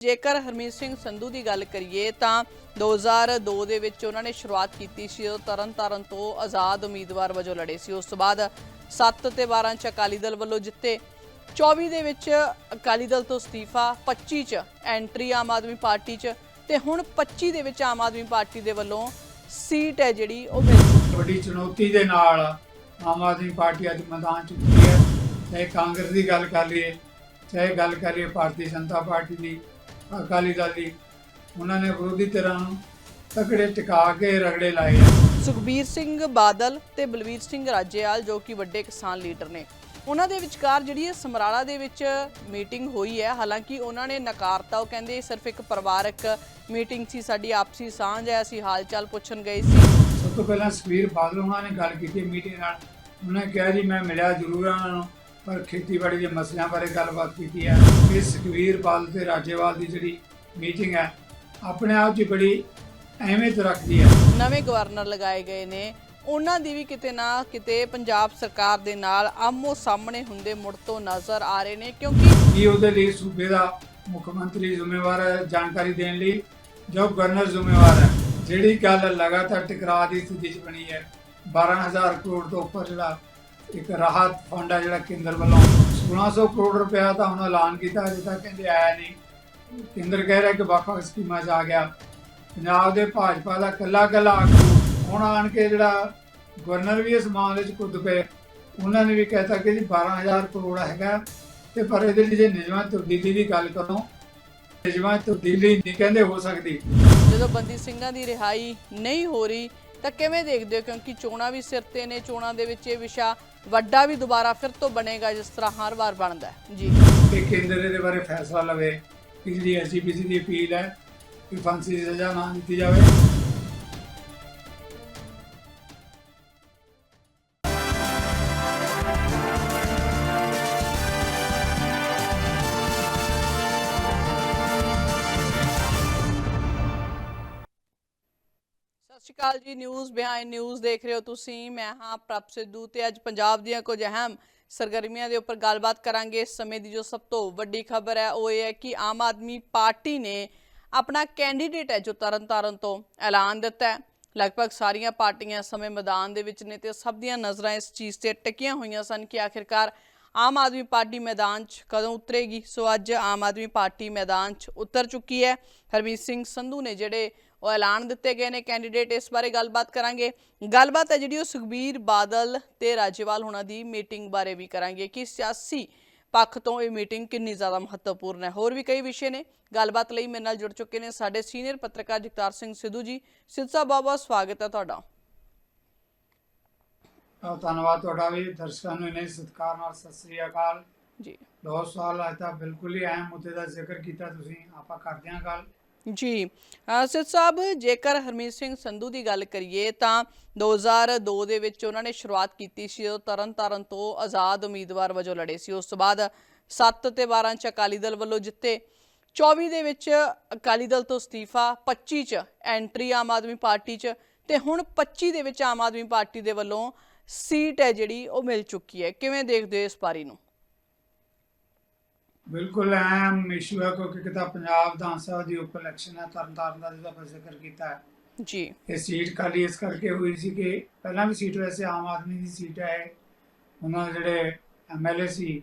ਜੇਕਰ ਹਰਮੀਤ ਸਿੰਘ ਸੰਧੂ ਦੀ ਗੱਲ ਕਰੀਏ ਤਾਂ 2002 ਦੇ ਵਿੱਚ ਉਹਨਾਂ ਨੇ ਸ਼ੁਰੂਆਤ ਕੀਤੀ ਸੀ, ਉਹ ਤਰਨਤਾਰਨ ਤੋਂ ਆਜ਼ਾਦ ਉਮੀਦਵਾਰ ਵਜੋਂ ਲੜੇ ਸੀ। ਉਸ ਤੋਂ ਬਾਅਦ 7 ਤੇ 12 ਚ ਅਕਾਲੀ ਦਲ ਵੱਲੋਂ ਜਿੱਤੇ। 24 ਦੇ ਵਿੱਚ ਅਕਾਲੀ ਦਲ ਤੋਂ ਅਸਤੀਫਾ 25 ਚ ਐਂਟਰੀ ਆਮ ਆਦਮੀ ਪਾਰਟੀ ਚ ਤੇ ਹੁਣ 25 ਦੇ ਵਿੱਚ ਆਮ ਆਦਮੀ ਪਾਰਟੀ ਦੇ ਵੱਲੋਂ ਸੀਟ ਹੈ ਜਿਹੜੀ ਉਹ ਮਿਲ ਵੱਡੀ ਚੁਣੌਤੀ ਦੇ ਨਾਲ ਆਮ ਆਦਮੀ ਪਾਰਟੀ ਅੱਜ ਮੈਦਾਨ 'ਚ ਚੁੱਕੀ ਹੈ। ਚਾਹੇ ਕਾਂਗਰਸ ਦੀ ਗੱਲ ਕਰ ਲਈਏ, ਚਾਹੇ ਗੱਲ ਕਰ ਲਈਏ ਭਾਰਤੀ ਜਨਤਾ ਪਾਰਟੀ ਦੀ ਅਕਾਲੀ ਦਲ ਦੀ। ਉਹਨਾਂ ਨੇ ਵਿਰੋਧੀ ਧਿਰਾਂ ਨੂੰ ਤਕੜੇ ਟਿਕਾ ਕੇ ਰਗੜੇ ਲਾਏ ਸੁਖਬੀਰ ਸਿੰਘ ਬਾਦਲ ਤੇ ਬਲਵੀਰ ਸਿੰਘ ਰਾਜੇਵਾਲ ਜੋ ਕਿ ਵੱਡੇ ਕਿਸਾਨ ਲੀਡਰ ਨੇ। ਉਹਨਾਂ ਦੇ ਵਿਚਕਾਰ ਜਿਹੜੀ ਇਹ ਸਮਰਾਲਾ ਦੇ ਵਿੱਚ ਮੀਟਿੰਗ ਹੋਈ ਹੈ ਹਾਲਾਂਕਿ ਉਹਨਾਂ ਨੇ ਨਕਾਰਤਾ। ਉਹ ਕਹਿੰਦੇ ਇਹ ਸਿਰਫ ਇੱਕ ਪਰਿਵਾਰਕ ਮੀਟਿੰਗ ਸੀ ਸਾਡੀ ਆਪਸੀ ਸਾਂਝ ਹੈ ਅਸੀਂ ਹਾਲ ਚਾਲ ਪੁੱਛਣ ਗਏ ਸੀ। ਸਭ ਤੋਂ ਪਹਿਲਾਂ ਸੁਖਬੀਰ ਬਾਦਲ ਉਹਨਾਂ ਨੇ ਗੱਲ ਕੀਤੀ ਮੀਟਿੰਗ ਨਾਲ। ਉਹਨਾਂ ਨੇ ਕਿਹਾ ਜੀ ਮੈਂ ਮਿਲਿਆ ਜ਼ਰੂਰ ਉਹਨਾਂ ਨੂੰ। ਪਰ ਖੇਤੀਬਾੜੀ ਦੇ ਮਸਲਿਆਂ ਬਾਰੇ ਗੱਲਬਾਤ ਕੀਤੀ ਹੈ। ਸੁਖਬੀਰ ਬਾਦਲ ਤੇ ਰਾਜੇਵਾਲ ਦੀ ਜਿਹੜੀ ਮੀਟਿੰਗ ਹੈ ਆਪਣੇ ਆਪ 'ਚ ਬੜੀ ਅਹਿਮੀਅਤ ਰੱਖਦੀ ਹੈ। ਨਵੇਂ ਗਵਰਨਰ ਲਗਾਏ ਗਏ ਨੇ। ਉਹਨਾਂ ਦੀ ਵੀ ਕਿਤੇ ਨਾ ਕਿਤੇ ਪੰਜਾਬ ਸਰਕਾਰ ਦੇ ਨਾਲ ਆਮੋ ਸਾਹਮਣੇ ਹੁੰਦੇ ਮੁੜ ਤੋਂ ਨਜ਼ਰ ਆ ਰਹੇ ਨੇ ਕਿਉਂਕਿ ਕੀ ਉਹਦੇ ਲਈ ਸੂਬੇ ਦਾ ਮੁੱਖ ਮੰਤਰੀ ਜ਼ਿੰਮੇਵਾਰ ਹੈ ਜਾਣਕਾਰੀ ਦੇਣ ਲਈ? ਜੋ ਗਵਰਨਰ ਜ਼ਿੰਮੇਵਾਰ ਹੈ। ਜਿਹੜੀ ਗੱਲ ਲਗਾਤਾਰ ਟਕਰਾਅ ਦੀ ਸਥਿਤੀ 'ਚ ਬਣੀ ਹੈ 12000 ਕਰੋੜ ਤੋਂ ਉੱਪਰ ਜਿਹੜਾ ਇੱਕ ਰਾਹਤ ਫੰਡ ਹੈ ਜਿਹੜਾ ਕੇਂਦਰ ਵੱਲੋਂ 1600 ਕਰੋੜ ਰੁਪਇਆ ਤਾਂ ਹੁਣ ਐਲਾਨ ਕੀਤਾ, ਅਜੇ ਤੱਕ ਕਹਿੰਦੇ ਆਇਆ ਨਹੀਂ। ਕੇਂਦਰ ਕਹਿ ਰਿਹਾ ਕਿ ਵੱਖ-ਵੱਖ ਸਕੀਮਾਂ 'ਚ ਆ ਗਿਆ। ਪੰਜਾਬ ਦੇ ਭਾਜਪਾ ਦਾ ਕੱਲਾ ਕੱਲਾ ਆਗੂ, ਹੁਣ ਆਣ ਕੇ ਜਿਹੜਾ ਗਵਰਨਰ ਵੀ ਇਸ ਮਾਮਲੇ 'ਚ ਕੁੱਦ ਪਏ, ਉਹਨਾਂ ਨੇ ਵੀ ਕਹਿਤਾ ਕਿ ਜੀ 12000 ਕਰੋੜ ਹੈਗਾ। ਤੇ ਪਰ ਇਹਦੇ ਲਈ ਜੇ ਨਿਯਮਾਂ ਤਬਦੀਲੀ ਦੀ ਗੱਲ ਕਰੋ, ਨਿਯਮਾਂ ਤਬਦੀਲੀ ਨਹੀਂ ਕਹਿੰਦੇ ਹੋ ਸਕਦੀ। ਜਦੋਂ ਬੰਦੀ ਸਿੰਘਾਂ ਦੀ ਰਿਹਾਈ ਨਹੀਂ ਹੋ ਰਹੀ, ਤਾਂ ਕਿਵੇਂ ਦੇਖਦੇ ਹੋ? ਕਿਉਂਕਿ ਚੋਣਾਂ ਵੀ ਸਿਰ ਤੇ ਨੇ, ਚੋਣਾਂ ਦੇ ਵਿੱਚ ਇਹ ਵਿਸ਼ਾ ਵੱਡਾ ਵੀ ਦੁਬਾਰਾ ਫਿਰ ਤੋਂ ਬਣੇਗਾ, ਜਿਸ ਤਰ੍ਹਾਂ ਹਰ ਵਾਰ ਬਣਦਾ ਹੈ। ਜੀ। ਕਿ ਕੇਂਦਰ ਇਹਦੇ ਬਾਰੇ ਫੈਸਲਾ ਲਵੇ, ਕਿ ਜਿਹੜੀ ਐਸਜੀਪੀਸੀ ਦੀ ਅਪੀਲ ਹੈ, ਕਿ ਫਾਂਸੀ ਦੀ ਸਜ਼ਾ ਨਾ ਦਿੱਤੀ ਜਾਵੇ। ਸਤਿ ਸ਼੍ਰੀ ਅਕਾਲ ਜੀ ਨਿਊਜ਼ ਬਿਹਾਈਂਡ ਨਿਊਜ਼ ਦੇਖ ਰਹੇ ਹੋ ਤੁਸੀਂ। ਮੈਂ ਹਾਂ ਪ੍ਰਭ ਸਿੱਧੂ ਤੇ ਅੱਜ ਪੰਜਾਬ ਦੀਆਂ ਕੁਝ ਅਹਿਮ ਸਰਗਰਮੀਆਂ ਦੇ ਉੱਪਰ ਗੱਲਬਾਤ ਕਰਾਂਗੇ। ਇਸ ਸਮੇਂ ਦੀ ਜੋ ਸਭ ਤੋਂ ਵੱਡੀ ਖਬਰ ਹੈ, ਉਹ ਇਹ ਹੈ ਕਿ ਆਮ ਆਦਮੀ ਪਾਰਟੀ ਨੇ ਆਪਣਾ ਕੈਂਡੀਡੇਟ ਹੈ, ਜੋ ਤਰਨਤਾਰਨ ਤੋਂ ਐਲਾਨ ਦਿੱਤਾ ਹੈ। ਲਗਭਗ ਸਾਰੀਆਂ ਪਾਰਟੀਆਂ ਇਸ ਸਮੇਂ ਮੈਦਾਨ ਦੇ ਵਿੱਚ ਨੇ ਤੇ ਸਭ ਦੀਆਂ ਨਜ਼ਰਾਂ ਇਸ ਚੀਜ਼ ਤੇ ਟਿਕੀਆਂ ਹੋਈਆਂ ਸਨ ਕਿ ਆਖਿਰਕਾਰ ਆਮ ਆਦਮੀ ਪਾਰਟੀ ਮੈਦਾਨ 'ਚ ਕਦੋਂ ਉਤਰੇਗੀ। ਸੋ ਅੱਜ ਆਮ ਆਦਮੀ ਪਾਰਟੀ ਮੈਦਾਨ 'ਚ ਉਤਰ ਚੁੱਕੀ ਹੈ। ਹਰਮੀਤ ਸਿੰਘ ਸੰਧੂ ਨੇ ਜਿਹੜੇ ਉਹ ਐਲਾਨ ਦਿੱਤੇ ਗਏ ਨੇ ਕੈਂਡੀਡੇਟ ਇਸ ਬਾਰੇ ਗੱਲਬਾਤ ਕਰਾਂਗੇ। ਗੱਲਬਾਤ ਹੈ ਜਿਹੜੀ ਉਹ ਸੁਖਬੀਰ ਬਾਦਲ ਤੇ ਰਾਜੇਵਾਲ ਹੋਣਾ ਦੀ ਮੀਟਿੰਗ ਬਾਰੇ ਵੀ ਕਰਾਂਗੇ ਕਿ ਸਿਆਸੀ ਪੱਖ ਤੋਂ ਇਹ ਮੀਟਿੰਗ ਕਿੰਨੀ ਜ਼ਿਆਦਾ ਮਹੱਤਵਪੂਰਨ ਹੈ। ਹੋਰ ਵੀ ਕਈ ਵਿਸ਼ੇ ਨੇ। ਗੱਲਬਾਤ ਲਈ ਮੇਰੇ ਨਾਲ ਜੁੜ ਚੁੱਕੇ ਨੇ ਸਾਡੇ ਸੀਨੀਅਰ ਪੱਤਰਕਾਰ ਜਗਤਾਰ ਸਿੰਘ ਸਿੱਧੂ ਜੀ। ਸਿੱਧੂ ਬਹੁਤ ਸਵਾਗਤ ਹੈ ਤੁਹਾਡਾ। ਧੰਨਵਾਦ ਤੁਹਾਡਾ ਵੀ। ਦਰਸ਼ਕਾਂ ਨੂੰ ਇਹਨੇ ਸਤਿਕਾਰ ਨਾਲ ਸਤਿ ਸ੍ਰੀ ਅਕਾਲ। ਜੀ। ਬਹੁਤ ਸਵਾਲ ਅੱਜ ਤਾਂ ਬਿਲਕੁਲ ਹੀ ਅਹਿਮ ਮੁੱਦੇ ਦਾ ਜ਼ਿਕਰ ਕੀਤਾ ਤੁਸੀਂ। ਆਪਾਂ ਕਰਦੇ ਹਾਂ ਗੱਲ। ਜੀ, ਅਹ ਸਿੱਧ ਸਾਹਿਬ, ਜੇਕਰ ਹਰਮੀਤ ਸਿੰਘ ਸੰਧੂ ਦੀ ਗੱਲ ਕਰੀਏ, ਤਾਂ 2002 ਦੇ ਵਿੱਚ ਉਹਨਾਂ ਨੇ ਸ਼ੁਰੂਆਤ ਕੀਤੀ ਸੀ, ਉਹ ਤਰਨਤਾਰਨ ਤੋਂ ਆਜ਼ਾਦ ਉਮੀਦਵਾਰ ਵਜੋਂ ਲੜੇ ਸੀ। ਉਸ ਤੋਂ ਬਾਅਦ 7 ਤੇ 12 ਚ ਅਕਾਲੀ ਦਲ ਵੱਲੋਂ ਜਿੱਤੇ 24 ਦੇ ਵਿੱਚ ਅਕਾਲੀ ਦਲ ਤੋਂ ਅਸਤੀਫਾ 25 ਚ ਐਂਟਰੀ ਆਮ ਆਦਮੀ ਪਾਰਟੀ ਚ, ਤੇ ਹੁਣ 25 ਦੇ ਵਿੱਚ ਆਮ ਆਦਮੀ ਪਾਰਟੀ ਦੇ ਵੱਲੋਂ ਸੀਟ ਹੈ ਜਿਹੜੀ, ਉਹ ਮਿਲ ਚੁੱਕੀ ਹੈ। ਕਿਵੇਂ ਦੇਖਦੇ ਹੋ ਇਸ ਪਾਰੀ ਨੂੰ? ਬਿਲਕੁਲ ਅਹਿਮ ਇਸ਼ੂ ਹੈ ਕਿਉਂਕਿ ਕਿਤਾ ਪੰਜਾਬ ਵਿਧਾਨ ਸਭਾ ਦੀ ਉਪ ਇਲੈਕਸ਼ਨ ਹੈ ਤਰਨਤਾਰਨ ਦਾ ਜਿਹਦਾ ਜ਼ਿਕਰ ਕੀਤਾ ਹੈ। ਜੀ। ਇਹ ਸੀਟ ਖਾਲੀ ਇਸ ਕਰਕੇ ਹੋਈ ਸੀ ਕਿ ਪਹਿਲਾਂ ਵੀ ਸੀਟ ਵੈਸੇ ਆਮ ਆਦਮੀ ਦੀ ਸੀਟ ਹੈ ਉਹਨਾਂ ਦੇ ਜਿਹੜੇ ਐਮਐਲਏ ਸੀ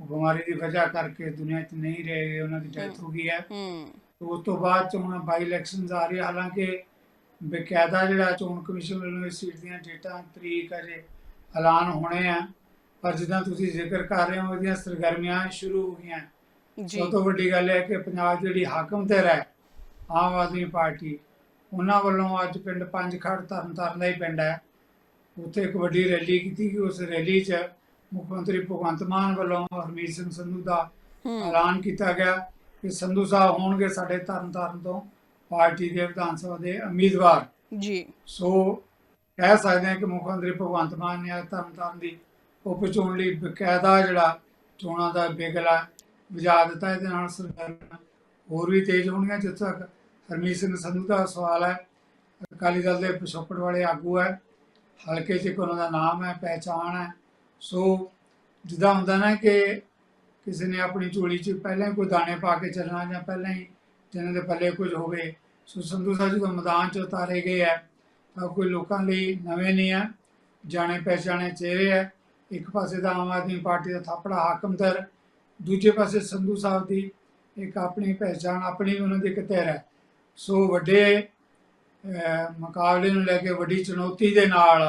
ਉਹ ਬਿਮਾਰੀ ਦੀ ਵਜ੍ਹਾ ਕਰਕੇ ਦੁਨੀਆ 'ਚ ਨਹੀਂ ਰਹੇ ਉਹਨਾਂ ਦੀ ਡੈਥ ਹੋ ਗਈ ਹੈ। ਹੂੰ। ਉਸ ਤੋਂ ਬਾਅਦ ਚ ਹੁਣ ਬਾਈ ਇਲੈਕਸ਼ਨਸ ਆ ਰਹੀ ਹਾਲਾਂਕਿ ਬਕਾਇਦਾ ਜਿਹੜਾ ਚੋਣ ਕਮਿਸ਼ਨ ਵੱਲੋਂ ਇਸ ਸੀਟ ਦੀਆਂ ਡੇਟਾਂ ਤਰੀਕ ਅਜੇ ਐਲਾਨ ਹੋਣੇ ਆ। ਪਰ ਜਿੱਦਾਂ ਤੁਸੀਂ ਜ਼ਿਕਰ ਕਰ ਰਹੇ ਹੋ ਉਹਦੀਆਂ ਸਰਗਰਮੀਆਂ ਸ਼ੁਰੂ ਹੋ ਗਈਆਂ। ਜੀ। ਸਭ ਤੋਂ ਵੱਡੀ ਗੱਲ ਹੈ ਕਿ ਪੰਜਾਬ ਜਿਹੜੀ ਹਾਕਮ ਤੇ ਹੈ ਆਮ ਆਦਮੀ ਪਾਰਟੀ ਉਹਨਾਂ ਵੱਲੋਂ ਅੱਜ ਪਿੰਡ ਪੰਜ ਖੜ ਤਰਨ ਤਾਰਨ ਦਾ ਹੀ ਪਿੰਡ ਹੈ। ਉੱਥੇ ਇੱਕ ਵੱਡੀ ਰੈਲੀ ਕੀਤੀ ਗਈ ਉਸ ਰੈਲੀ 'ਚ ਮੁੱਖ ਮੰਤਰੀ ਭਗਵੰਤ ਮਾਨ ਵੱਲੋਂ ਹਰਮੀਤ ਸਿੰਘ ਸੰਧੂ ਦਾ ਐਲਾਨ ਕੀਤਾ ਗਿਆ ਕਿ ਸੰਧੂ ਸਾਹਿਬ ਹੋਣਗੇ ਸਾਡੇ ਤਰਨ ਤਾਰਨ ਤੋਂ ਪਾਰਟੀ ਦੇ ਵਿਧਾਨ ਸਭਾ ਦੇ ਉਮੀਦਵਾਰ। ਜੀ। ਸੋ ਕਹਿ ਸਕਦੇ ਹਾਂ ਕਿ ਮੁੱਖ ਮੰਤਰੀ ਭਗਵੰਤ ਮਾਨ ਨੇ ਅੱਜ ਤਰਨ ਤਾਰਨ ਦੀ ਉਪ ਚੋਣ ਲਈ ਬਕਾਇਦਾ ਜਿਹੜਾ ਚੋਣਾਂ ਦਾ ਬਿਗਲਾ ਵਜਾ ਦਿੱਤਾ ਇਹਦੇ ਨਾਲ ਸਰਕਾਰ। ਹੋਰ ਵੀ ਤੇਜ਼ ਹੋਣਗੀਆਂ ਜਿੱਥੇ ਤੱਕ ਹਰਮੀਤ ਸਿੰਘ ਸੰਧੂ ਦਾ ਸਵਾਲ ਹੈ। ਅਕਾਲੀ ਦਲ ਦੇ ਪਿਛੋਕੜ ਵਾਲੇ ਆਗੂ ਹੈ। ਹਲਕੇ 'ਚ ਇੱਕ ਉਹਨਾਂ ਦਾ ਨਾਮ ਹੈ, ਪਹਿਚਾਣ ਹੈ। ਸੋ ਜਿੱਦਾਂ ਹੁੰਦਾ ਨਾ ਕਿ ਕਿਸੇ ਨੇ ਆਪਣੀ ਝੋਲੀ 'ਚ ਪਹਿਲਾਂ ਹੀ ਕੋਈ ਦਾਣੇ ਪਾ ਕੇ ਚੱਲਣਾ ਜਾਂ ਪਹਿਲਾਂ ਹੀ ਜਿਹਨਾਂ ਦੇ ਪੱਲੇ ਕੁਝ ਹੋਵੇ, ਸੋ ਸੰਧੂ ਸਾਹਿਬ ਜਦੋਂ ਮੈਦਾਨ 'ਚ ਉਤਾਰੇ ਗਏ ਹੈ। ਤਾਂ ਕੋਈ ਲੋਕਾਂ ਲਈ ਨਵੇਂ ਨਹੀਂ ਹੈ। ਜਾਣੇ ਪਹਿਚਾਣੇ ਚਿਹਰੇ ਹੈ। ਇੱਕ ਪਾਸੇ ਦਾ ਆਮ ਆਦਮੀ ਪਾਰਟੀ ਦਾ ਥਾਪੜਾ ਹਾਕਮਦਰ ਦੂਜੇ ਪਾਸੇ ਸੰਧੂ ਸਾਹਿਬ ਦੀ ਇੱਕ ਆਪਣੀ ਪਹਿਚਾਣ, ਆਪਣੀ ਉਹਨਾਂ ਦੀ ਇੱਕ ਧਿਰ ਹੈ। ਸੋ ਵੱਡੇ ਮੁਕਾਬਲੇ ਨੂੰ ਲੈ ਕੇ ਵੱਡੀ ਚੁਣੌਤੀ ਦੇ ਨਾਲ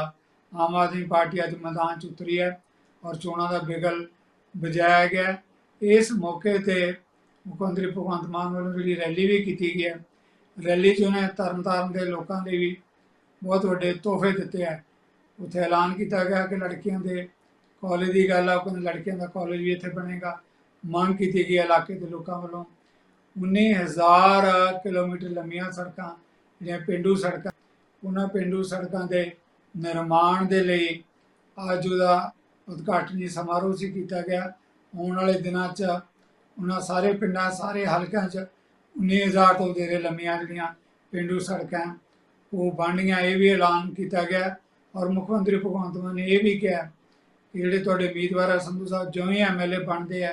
ਆਮ ਆਦਮੀ ਪਾਰਟੀ ਅੱਜ ਮੈਦਾਨ 'ਚ ਉਤਰੀ ਹੈ ਔਰ ਚੋਣਾਂ ਦਾ ਬਿਗਲ ਵਜਾਇਆ ਗਿਆ ਇਸ ਮੌਕੇ ਤੇ ਮੁੱਖ ਮੰਤਰੀ ਭਗਵੰਤ ਮਾਨ ਵੱਲੋਂ ਜਿਹੜੀ ਰੈਲੀ ਵੀ ਕੀਤੀ ਗਈ ਹੈ, ਰੈਲੀ 'ਚ ਉਹਨੇ ਤਰਨਤਾਰਨ ਦੇ ਲੋਕਾਂ ਲਈ ਵੀ ਬਹੁਤ ਵੱਡੇ ਤੋਹਫੇ ਦਿੱਤੇ ਹੈ। ਉੱਥੇ ਐਲਾਨ ਕੀਤਾ ਗਿਆ ਕਿ ਲੜਕੀਆਂ ਦੇ ਕਾਲਜ ਦੀ ਗੱਲ ਆ, ਉਹ ਕਹਿੰਦੇ ਲੜਕੀਆਂ ਦਾ ਕਾਲਜ ਵੀ ਇੱਥੇ ਬਣੇਗਾ। ਮੰਗ ਕੀਤੀ ਗਈ ਹੈ ਇਲਾਕੇ ਦੇ ਲੋਕਾਂ ਵੱਲੋਂ। 19000 ਕਿਲੋਮੀਟਰ ਲੰਮੀਆਂ ਸੜਕਾਂ, ਜਿਹੜੀਆਂ ਪਿੰਡੂ ਸੜਕਾਂ, ਉਹਨਾਂ ਪਿੰਡੂ ਸੜਕਾਂ ਦੇ ਨਿਰਮਾਣ ਦੇ ਲਈ ਅੱਜ ਉਹਦਾ ਉਦਘਾਟਨੀ ਸਮਾਰੋਹ ਸੀ ਕੀਤਾ ਗਿਆ। ਆਉਣ ਵਾਲੇ ਦਿਨਾਂ 'ਚ ਉਹਨਾਂ ਸਾਰੇ ਪਿੰਡਾਂ, ਸਾਰੇ ਹਲਕਿਆਂ 'ਚ 19000 ਤੋਂ ਦੇਰੇ ਲੰਮੀਆਂ ਜਿਹੜੀਆਂ ਪਿੰਡੂ ਸੜਕਾਂ ਉਹ ਬਣਨੀਆਂ, ਇਹ ਵੀ ਐਲਾਨ ਕੀਤਾ ਗਿਆ। ਔਰ ਮੁੱਖ ਮੰਤਰੀ ਭਗਵੰਤ ਮਾਨ ਨੇ ਇਹ ਵੀ ਕਿਹਾ ਜਿਹੜੇ ਤੁਹਾਡੇ ਉਮੀਦਵਾਰ ਆ, ਸੰਧੂ ਸਾਹਿਬ ਜਿਵੇਂ ਐਮਐਲਏ ਬਣਦੇ ਆ,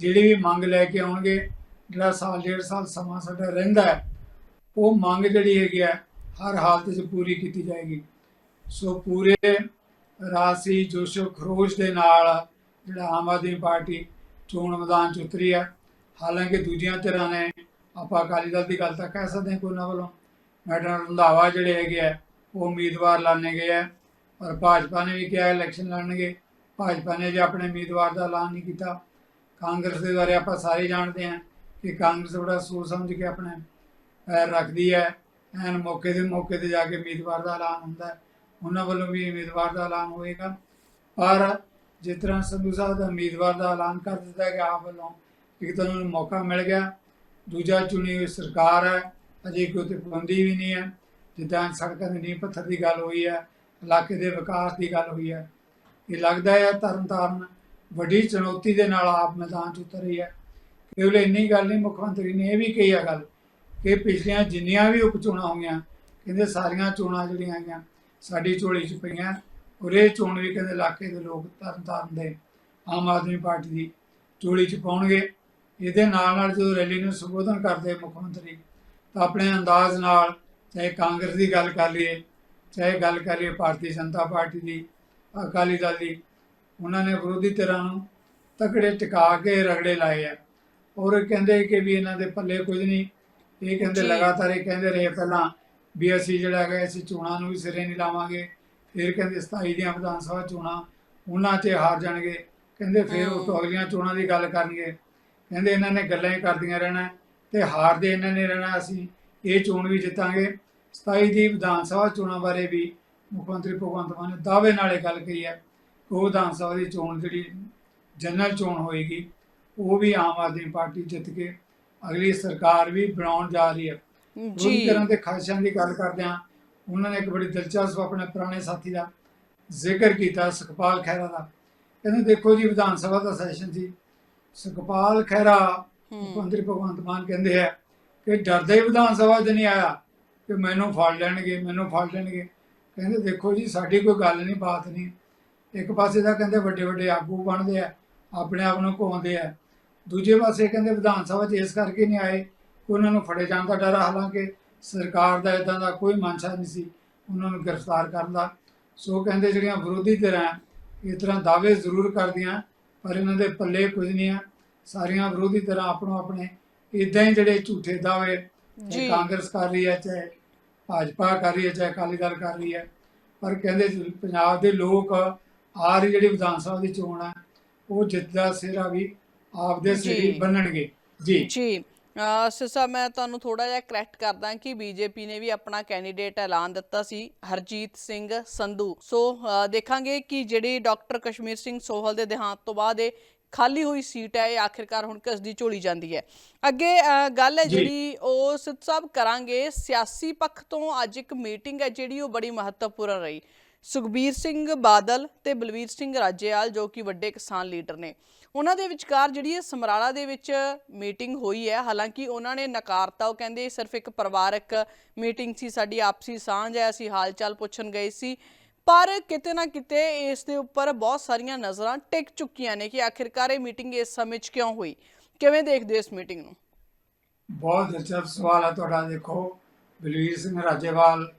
ਜਿਹੜੀ ਵੀ ਮੰਗ ਲੈ ਕੇ ਆਉਣਗੇ, ਜਿਹੜਾ ਸਾਲ, ਡੇਢ ਸਾਲ ਸਮਾਂ ਸਾਡਾ ਰਹਿੰਦਾ ਹੈ, ਉਹ ਮੰਗ ਜਿਹੜੀ ਹੈਗੀ ਹੈ ਹਰ ਹਾਲਤ 'ਚ ਪੂਰੀ ਕੀਤੀ ਜਾਏਗੀ। ਸੋ ਪੂਰੇ ਰਾਸੀ ਜੋਸ਼ੋ ਖਰੋਸ਼ ਦੇ ਨਾਲ ਜਿਹੜਾ ਆਮ ਆਦਮੀ ਪਾਰਟੀ ਚੋਣ ਮੈਦਾਨ 'ਚ ਉਤਰੀ ਹੈ ਹਾਲਾਂਕਿ ਦੂਜੀਆਂ ਧਿਰਾਂ ਨੇ ਆਪਾਂ ਅਕਾਲੀ ਦਲ ਦੀ ਗੱਲ ਤਾਂ ਕਹਿ ਸਕਦੇ ਹਾਂ ਕੋਈ ਉਹਨਾਂ ਵੱਲੋਂ ਮੈਡਮ ਰੰਧਾਵਾ ਜਿਹੜੇ ਹੈਗੇ ਆ, ਉਹ ਉਮੀਦਵਾਰ ਲਾਣੇ ਗਏ ਆ। ਔਰ ਭਾਜਪਾ ਨੇ ਵੀ ਕਿਹਾ ਇਲੈਕਸ਼ਨ ਲੜਨਗੇ। ਭਾਜਪਾ ਨੇ ਜੇ ਆਪਣੇ ਉਮੀਦਵਾਰ ਦਾ ਐਲਾਨ ਨਹੀਂ ਕੀਤਾ। ਕਾਂਗਰਸ ਦੇ ਬਾਰੇ ਆਪਾਂ ਸਾਰੇ ਜਾਣਦੇ ਹਾਂ ਕਿ ਕਾਂਗਰਸ ਬੜਾ ਸੋਚ ਸਮਝ ਕੇ ਆਪਣੇ ਪੈਰ ਰੱਖਦੀ ਹੈ। ਐਨ ਮੌਕੇ ਦੇ ਮੌਕੇ ਤੇ ਜਾ ਕੇ ਉਮੀਦਵਾਰ ਦਾ ਐਲਾਨ ਹੁੰਦਾ ਉਹਨਾਂ ਵੱਲੋਂ ਵੀ ਉਮੀਦਵਾਰ ਦਾ ਐਲਾਨ ਹੋਏਗਾ। ਪਰ ਜਿਸ ਤਰ੍ਹਾਂ ਸੰਧੂ ਸਾਹਿਬ ਦਾ ਉਮੀਦਵਾਰ ਦਾ ਐਲਾਨ ਕਰ ਦਿੱਤਾ ਗਿਆ, ਆਪ ਵੱਲੋਂ ਇੱਕ ਤਾਂ ਉਹਨਾਂ ਨੂੰ ਮੌਕਾ ਮਿਲ ਗਿਆ। ਦੂਜਾ ਚੁਣੀ ਹੋਈ ਸਰਕਾਰ ਹੈ। ਅਜੇ ਕੋਈ ਤੇ ਪਾਬੰਦੀ ਵੀ ਨਹੀਂ ਹੈ। ਜਿੱਦਾਂ ਸੜਕਾਂ ਦੇ ਨੀਂਹ ਪੱਥਰ ਦੀ ਗੱਲ ਹੋਈ ਹੈ ਇਲਾਕੇ ਦੇ ਵਿਕਾਸ ਦੀ ਗੱਲ ਹੋਈ ਹੈ। ਇਹ ਲੱਗਦਾ ਹੈ ਤਰਨਤਾਰਨ ਵੱਡੀ ਚੁਣੌਤੀ ਦੇ ਨਾਲ ਆਪ ਮੈਦਾਨ 'ਚ ਉਤਰੀ ਹੈ। ਕੇਵਲ ਇੰਨੀ ਗੱਲ ਨਹੀਂ, ਮੁੱਖ ਮੰਤਰੀ ਨੇ ਇਹ ਵੀ ਕਹੀ ਹੈ ਗੱਲ ਕਿ ਪਿਛਲੀਆਂ ਜਿੰਨੀਆਂ ਵੀ ਉਪ ਚੋਣਾਂ ਹੋਈਆਂ, ਕਹਿੰਦੇ ਸਾਰੀਆਂ ਚੋਣਾਂ ਜਿਹੜੀਆਂ ਆਈਆਂ, ਸਾਡੀ ਝੋਲੀ 'ਚ ਪਈਆਂ। ਔਰ ਇਹ ਚੋਣ ਵੀ ਕਹਿੰਦੇ ਇਲਾਕੇ ਦੇ ਲੋਕ ਤਰਨਤਾਰਨ ਦੇ ਆਮ ਆਦਮੀ ਪਾਰਟੀ ਦੀ ਝੋਲੀ 'ਚ ਪਾਉਣਗੇ। ਇਹਦੇ ਨਾਲ ਨਾਲ ਜਦੋਂ ਰੈਲੀ ਨੂੰ ਸੰਬੋਧਨ ਕਰਦੇ ਮੁੱਖ ਮੰਤਰੀ ਤਾਂ ਆਪਣੇ ਅੰਦਾਜ਼ ਨਾਲ ਚਾਹੇ ਕਾਂਗਰਸ ਦੀ ਗੱਲ ਕਰ ਲਈਏ ਚਾਹੇ ਗੱਲ ਕਰ ਲਈਏ ਭਾਰਤੀ ਜਨਤਾ ਪਾਰਟੀ ਦੀ ਅਕਾਲੀ ਦਲ ਦੀ ਉਹਨਾਂ ਨੇ ਵਿਰੋਧੀ ਧਿਰਾਂ ਨੂੰ ਤਕੜੇ ਟਿਕਾ ਕੇ ਰਗੜੇ ਲਾਏ ਆ। ਔਰ ਇਹ ਕਹਿੰਦੇ ਕਿ ਵੀ ਇਹਨਾਂ ਦੇ ਪੱਲੇ ਕੁਝ ਨਹੀਂ। ਇਹ ਕਹਿੰਦੇ। ਲਗਾਤਾਰ ਇਹ ਕਹਿੰਦੇ ਰਹੇ ਪਹਿਲਾਂ ਵੀ ਅਸੀਂ ਜਿਹੜਾ ਹੈਗਾ ਅਸੀਂ ਚੋਣਾਂ ਨੂੰ ਵੀ ਸਿਰੇ ਨਹੀਂ ਲਾਵਾਂਗੇ। ਫਿਰ ਕਹਿੰਦੇ 27 ਦੀਆਂ ਵਿਧਾਨ ਸਭਾ ਚੋਣਾਂ ਉਹਨਾਂ 'ਚ ਹਾਰ ਜਾਣਗੇ। ਕਹਿੰਦੇ ਫਿਰ ਉਹ ਤੋਂ ਅਗਲੀਆਂ ਚੋਣਾਂ ਦੀ ਗੱਲ ਕਰਨਗੇ। ਕਹਿੰਦੇ ਇਹਨਾਂ ਨੇ ਗੱਲਾਂ ਹੀ ਕਰਦੀਆਂ ਰਹਿਣਾ ਤੇ ਹਾਰਦੇ ਇਹਨਾਂ ਨੇ ਰਹਿਣਾ ਅਸੀਂ ਇਹ ਚੋਣ ਵੀ ਜਿੱਤਾਂਗੇ। 27 ਦੀ ਵਿਧਾਨ ਸਭਾ ਚੋਣਾਂ ਬਾਰੇ ਵੀ ਮੁੱਖ ਮੰਤਰੀ ਭਗਵੰਤ ਮਾਨ ਨੇ ਦਾਅਵੇ ਨਾਲ ਇਹ ਗੱਲ ਕਹੀ ਹੈ ਕਿ ਉਹ ਵਿਧਾਨ ਸਭਾ ਦੀ ਚੋਣ ਜਿਹੜੀ ਜਨਰਲ ਚੋਣ ਹੋਏਗੀ ਉਹ ਵੀ ਆਮ ਆਦਮੀ ਪਾਰਟੀ ਜਿੱਤ ਕੇ ਅਗਲੀ ਸਰਕਾਰ ਵੀ ਬਣਾਉਣ ਜਾ ਰਹੀ ਹੈ। ਜੀ। ਤਰ੍ਹਾਂ ਦੇ ਖਾਸ਼ਾਂ ਦੀ ਗੱਲ ਕਰਦੇ ਹਾਂ ਉਹਨਾਂ ਨੇ ਇੱਕ ਬੜੀ ਦਿਲਚਸਪ ਆਪਣੇ ਪੁਰਾਣੇ ਸਾਥੀ ਦਾ ਜ਼ਿਕਰ ਕੀਤਾ ਸੁਖਪਾਲ ਖਹਿਰਾ ਦਾ। ਕਹਿੰਦੇ ਦੇਖੋ ਜੀ ਵਿਧਾਨ ਸਭਾ ਦਾ ਸੈਸ਼ਨ ਸੀ। ਸੁਖਪਾਲ ਖਹਿਰਾ ਮੁੱਖ ਮੰਤਰੀ ਭਗਵੰਤ ਮਾਨ ਕਹਿੰਦੇ ਆ ਕਿ ਡਰਦੇ ਵਿਧਾਨ ਸਭਾ 'ਚ ਨਹੀਂ ਆਇਆ। ਕਿ ਮੈਨੂੰ ਫੜ ਲੈਣਗੇ ਮੈਨੂੰ ਫੜ ਲੈਣਗੇ। ਕਹਿੰਦੇ ਦੇਖੋ ਜੀ ਸਾਡੀ ਕੋਈ ਗੱਲ ਨਹੀਂ ਬਾਤ ਨਹੀਂ। ਇੱਕ ਪਾਸੇ ਤਾਂ ਕਹਿੰਦੇ ਵੱਡੇ ਵੱਡੇ ਆਗੂ ਬਣਦੇ ਆ ਆਪਣੇ ਆਪ ਨੂੰ ਘੁੰਮਦੇ ਆ। ਦੂਜੇ ਪਾਸੇ ਕਹਿੰਦੇ ਵਿਧਾਨ ਸਭਾ 'ਚ ਇਸ ਕਰਕੇ ਨਹੀਂ ਆਏ ਕਿ ਉਹਨਾਂ ਨੂੰ ਫੜੇ ਜਾਣ ਦਾ ਡਰ ਆ, ਹਾਲਾਂਕਿ ਸਰਕਾਰ ਦਾ ਇਦਾਂ ਦਾ ਕੋਈ ਮਨਸ਼ਾ ਨਹੀਂ ਸੀ ਉਹਨਾਂ ਨੂੰ ਗ੍ਰਿਫਤਾਰ ਕਰਨ ਦਾ। ਸੋ ਕਹਿੰਦੇ ਜਿਹੜੀਆਂ ਵਿਰੋਧੀ ਧਿਰਾਂ ਇਸ ਤਰ੍ਹਾਂ ਦਾਅਵੇ ਜ਼ਰੂਰ ਕਰਦੀਆਂ ਪਰ ਇਹਨਾਂ ਦੇ ਪੱਲੇ ਕੁਝ ਨਹੀਂ ਆ। ਸਾਰੀਆਂ ਵਿਰੋਧੀ ਧਿਰਾਂ ਆਪਣੋ ਆਪਣੇ ਇਦਾਂ ਹੀ ਜਿਹੜੇ ਝੂਠੇ ਦਾਅਵੇ ਜੀ। ਕਾਂਗਰਸ ਕਰ ਰਹੀ ਹੈ ਚਾਹੇ ਭਾਜਪਾ ਕਰ ਰਹੀ ਹੈ ਚਾਹੇ ਅਕਾਲੀ ਦਲ ਕਰ ਰਹੀ ਹੈ। ਪਰ ਕਹਿੰਦੇ ਪੰਜਾਬ ਦੇ ਲੋਕ ਆ ਰਹੀ ਜਿਹੜੀ ਵਿਧਾਨ ਸਭਾ ਦੀ ਚੋਣ ਹੈ ਉਹ ਜਿੱਤ ਦਾ ਸਿਹਰਾ ਵੀ ਆਪਦੇ ਸਿਰ। ਬੰਨਣਗੇ। ਜੀ। ਜੀ। ਸਿਸਾ ਮੈਂ ਤੁਹਾਨੂੰ ਥੋੜਾ ਜਿਹਾ ਕਰੈਕਟ ਕਰਦਾ ਕਿ ਬੀਜੇਪੀ ਨੇ ਵੀ ਆਪਣਾ ਕੈਂਡੀਡੇਟ ਐਲਾਨ ਦਿੱਤਾ ਸੀ ਹਰਜੀਤ ਸਿੰਘ ਸੰਧੂ। ਸੋ ਦੇਖਾਂਗੇ ਕਿ ਜਿਹੜੀ ਡਾਕਟਰ ਕਸ਼ਮੀਰ ਸਿੰਘ ਸੋਹਲ ਦੇ ਦੇਹਾਂਤ ਤੋਂ ਬਾਅਦ ਇਹ ਖਾਲੀ ਹੋਈ ਸੀਟ ਹੈ ਇਹ ਆਖਿਰਕਾਰ ਹੁਣ ਕਿਸ ਦੀ ਝੋਲੀ ਜਾਂਦੀ ਹੈ। ਅੱਗੇ ਗੱਲ ਹੈ। ਜਿਹੜੀ ਉਹ ਸਿੱਧ ਸਾਹਿਬ ਕਰਾਂਗੇ ਸਿਆਸੀ ਪੱਖ ਤੋਂ ਅੱਜ ਇੱਕ ਮੀਟਿੰਗ ਹੈ ਜਿਹੜੀ ਉਹ ਬੜੀ ਮਹੱਤਵਪੂਰਨ ਰਹੀ। ਸੁਖਬੀਰ ਸਿੰਘ ਬਾਦਲ ਤੇ ਬਲਵੀਰ ਸਿੰਘ ਰਾਜੇਵਾਲ ਜੋ ਕਿ ਵੱਡੇ ਕਿਸਾਨ ਲੀਡਰ ਨੇ। ਉਹਨਾਂ ਦੇ ਵਿਚਕਾਰ ਜਿਹੜੀ ਇਹ ਸਮਰਾਲਾ ਦੇ ਵਿੱਚ ਮੀਟਿੰਗ ਹੋਈ ਹੈ ਹਾਲਾਂਕਿ ਉਹਨਾਂ ਨੇ ਨਕਾਰਤਾ ਉਹ ਕਹਿੰਦੇ ਸਿਰਫ ਇੱਕ ਪਰਿਵਾਰਕ ਮੀਟਿੰਗ ਸੀ ਸਾਡੀ ਆਪਸੀ ਸਾਂਝ ਹੈ ਅਸੀਂ ਹਾਲ ਚਾਲ ਪੁੱਛਣ ਗਏ ਸੀ। ਪਰ ਕਿਤੇ ਨਾ ਕਿਤੇ ਇਸ ਦੇ ਉੱਪਰ ਬਹੁਤ ਸਾਰੀਆਂ ਨਜ਼ਰਾਂ ਟਿਕ ਚੁੱਕੀਆਂ ਨੇ ਕਿ ਆਖਿਰਕਾਰ ਇਹ ਮੀਟਿੰਗ ਇਸ ਸਮੇਂ 'ਚ ਕਿਉਂ ਹੋਈ? ਕਿਵੇਂ ਦੇਖਦੇ ਇਸ ਮੀਟਿੰਗ ਨੂੰ? ਬਹੁਤ ਦਿਲਚਸਪ ਸਵਾਲ ਹੈ ਤੁਹਾਡਾ ਦੇਖੋ ਬਲਵੀਰ ਸਿੰਘ ਰਾਜੇਵਾਲ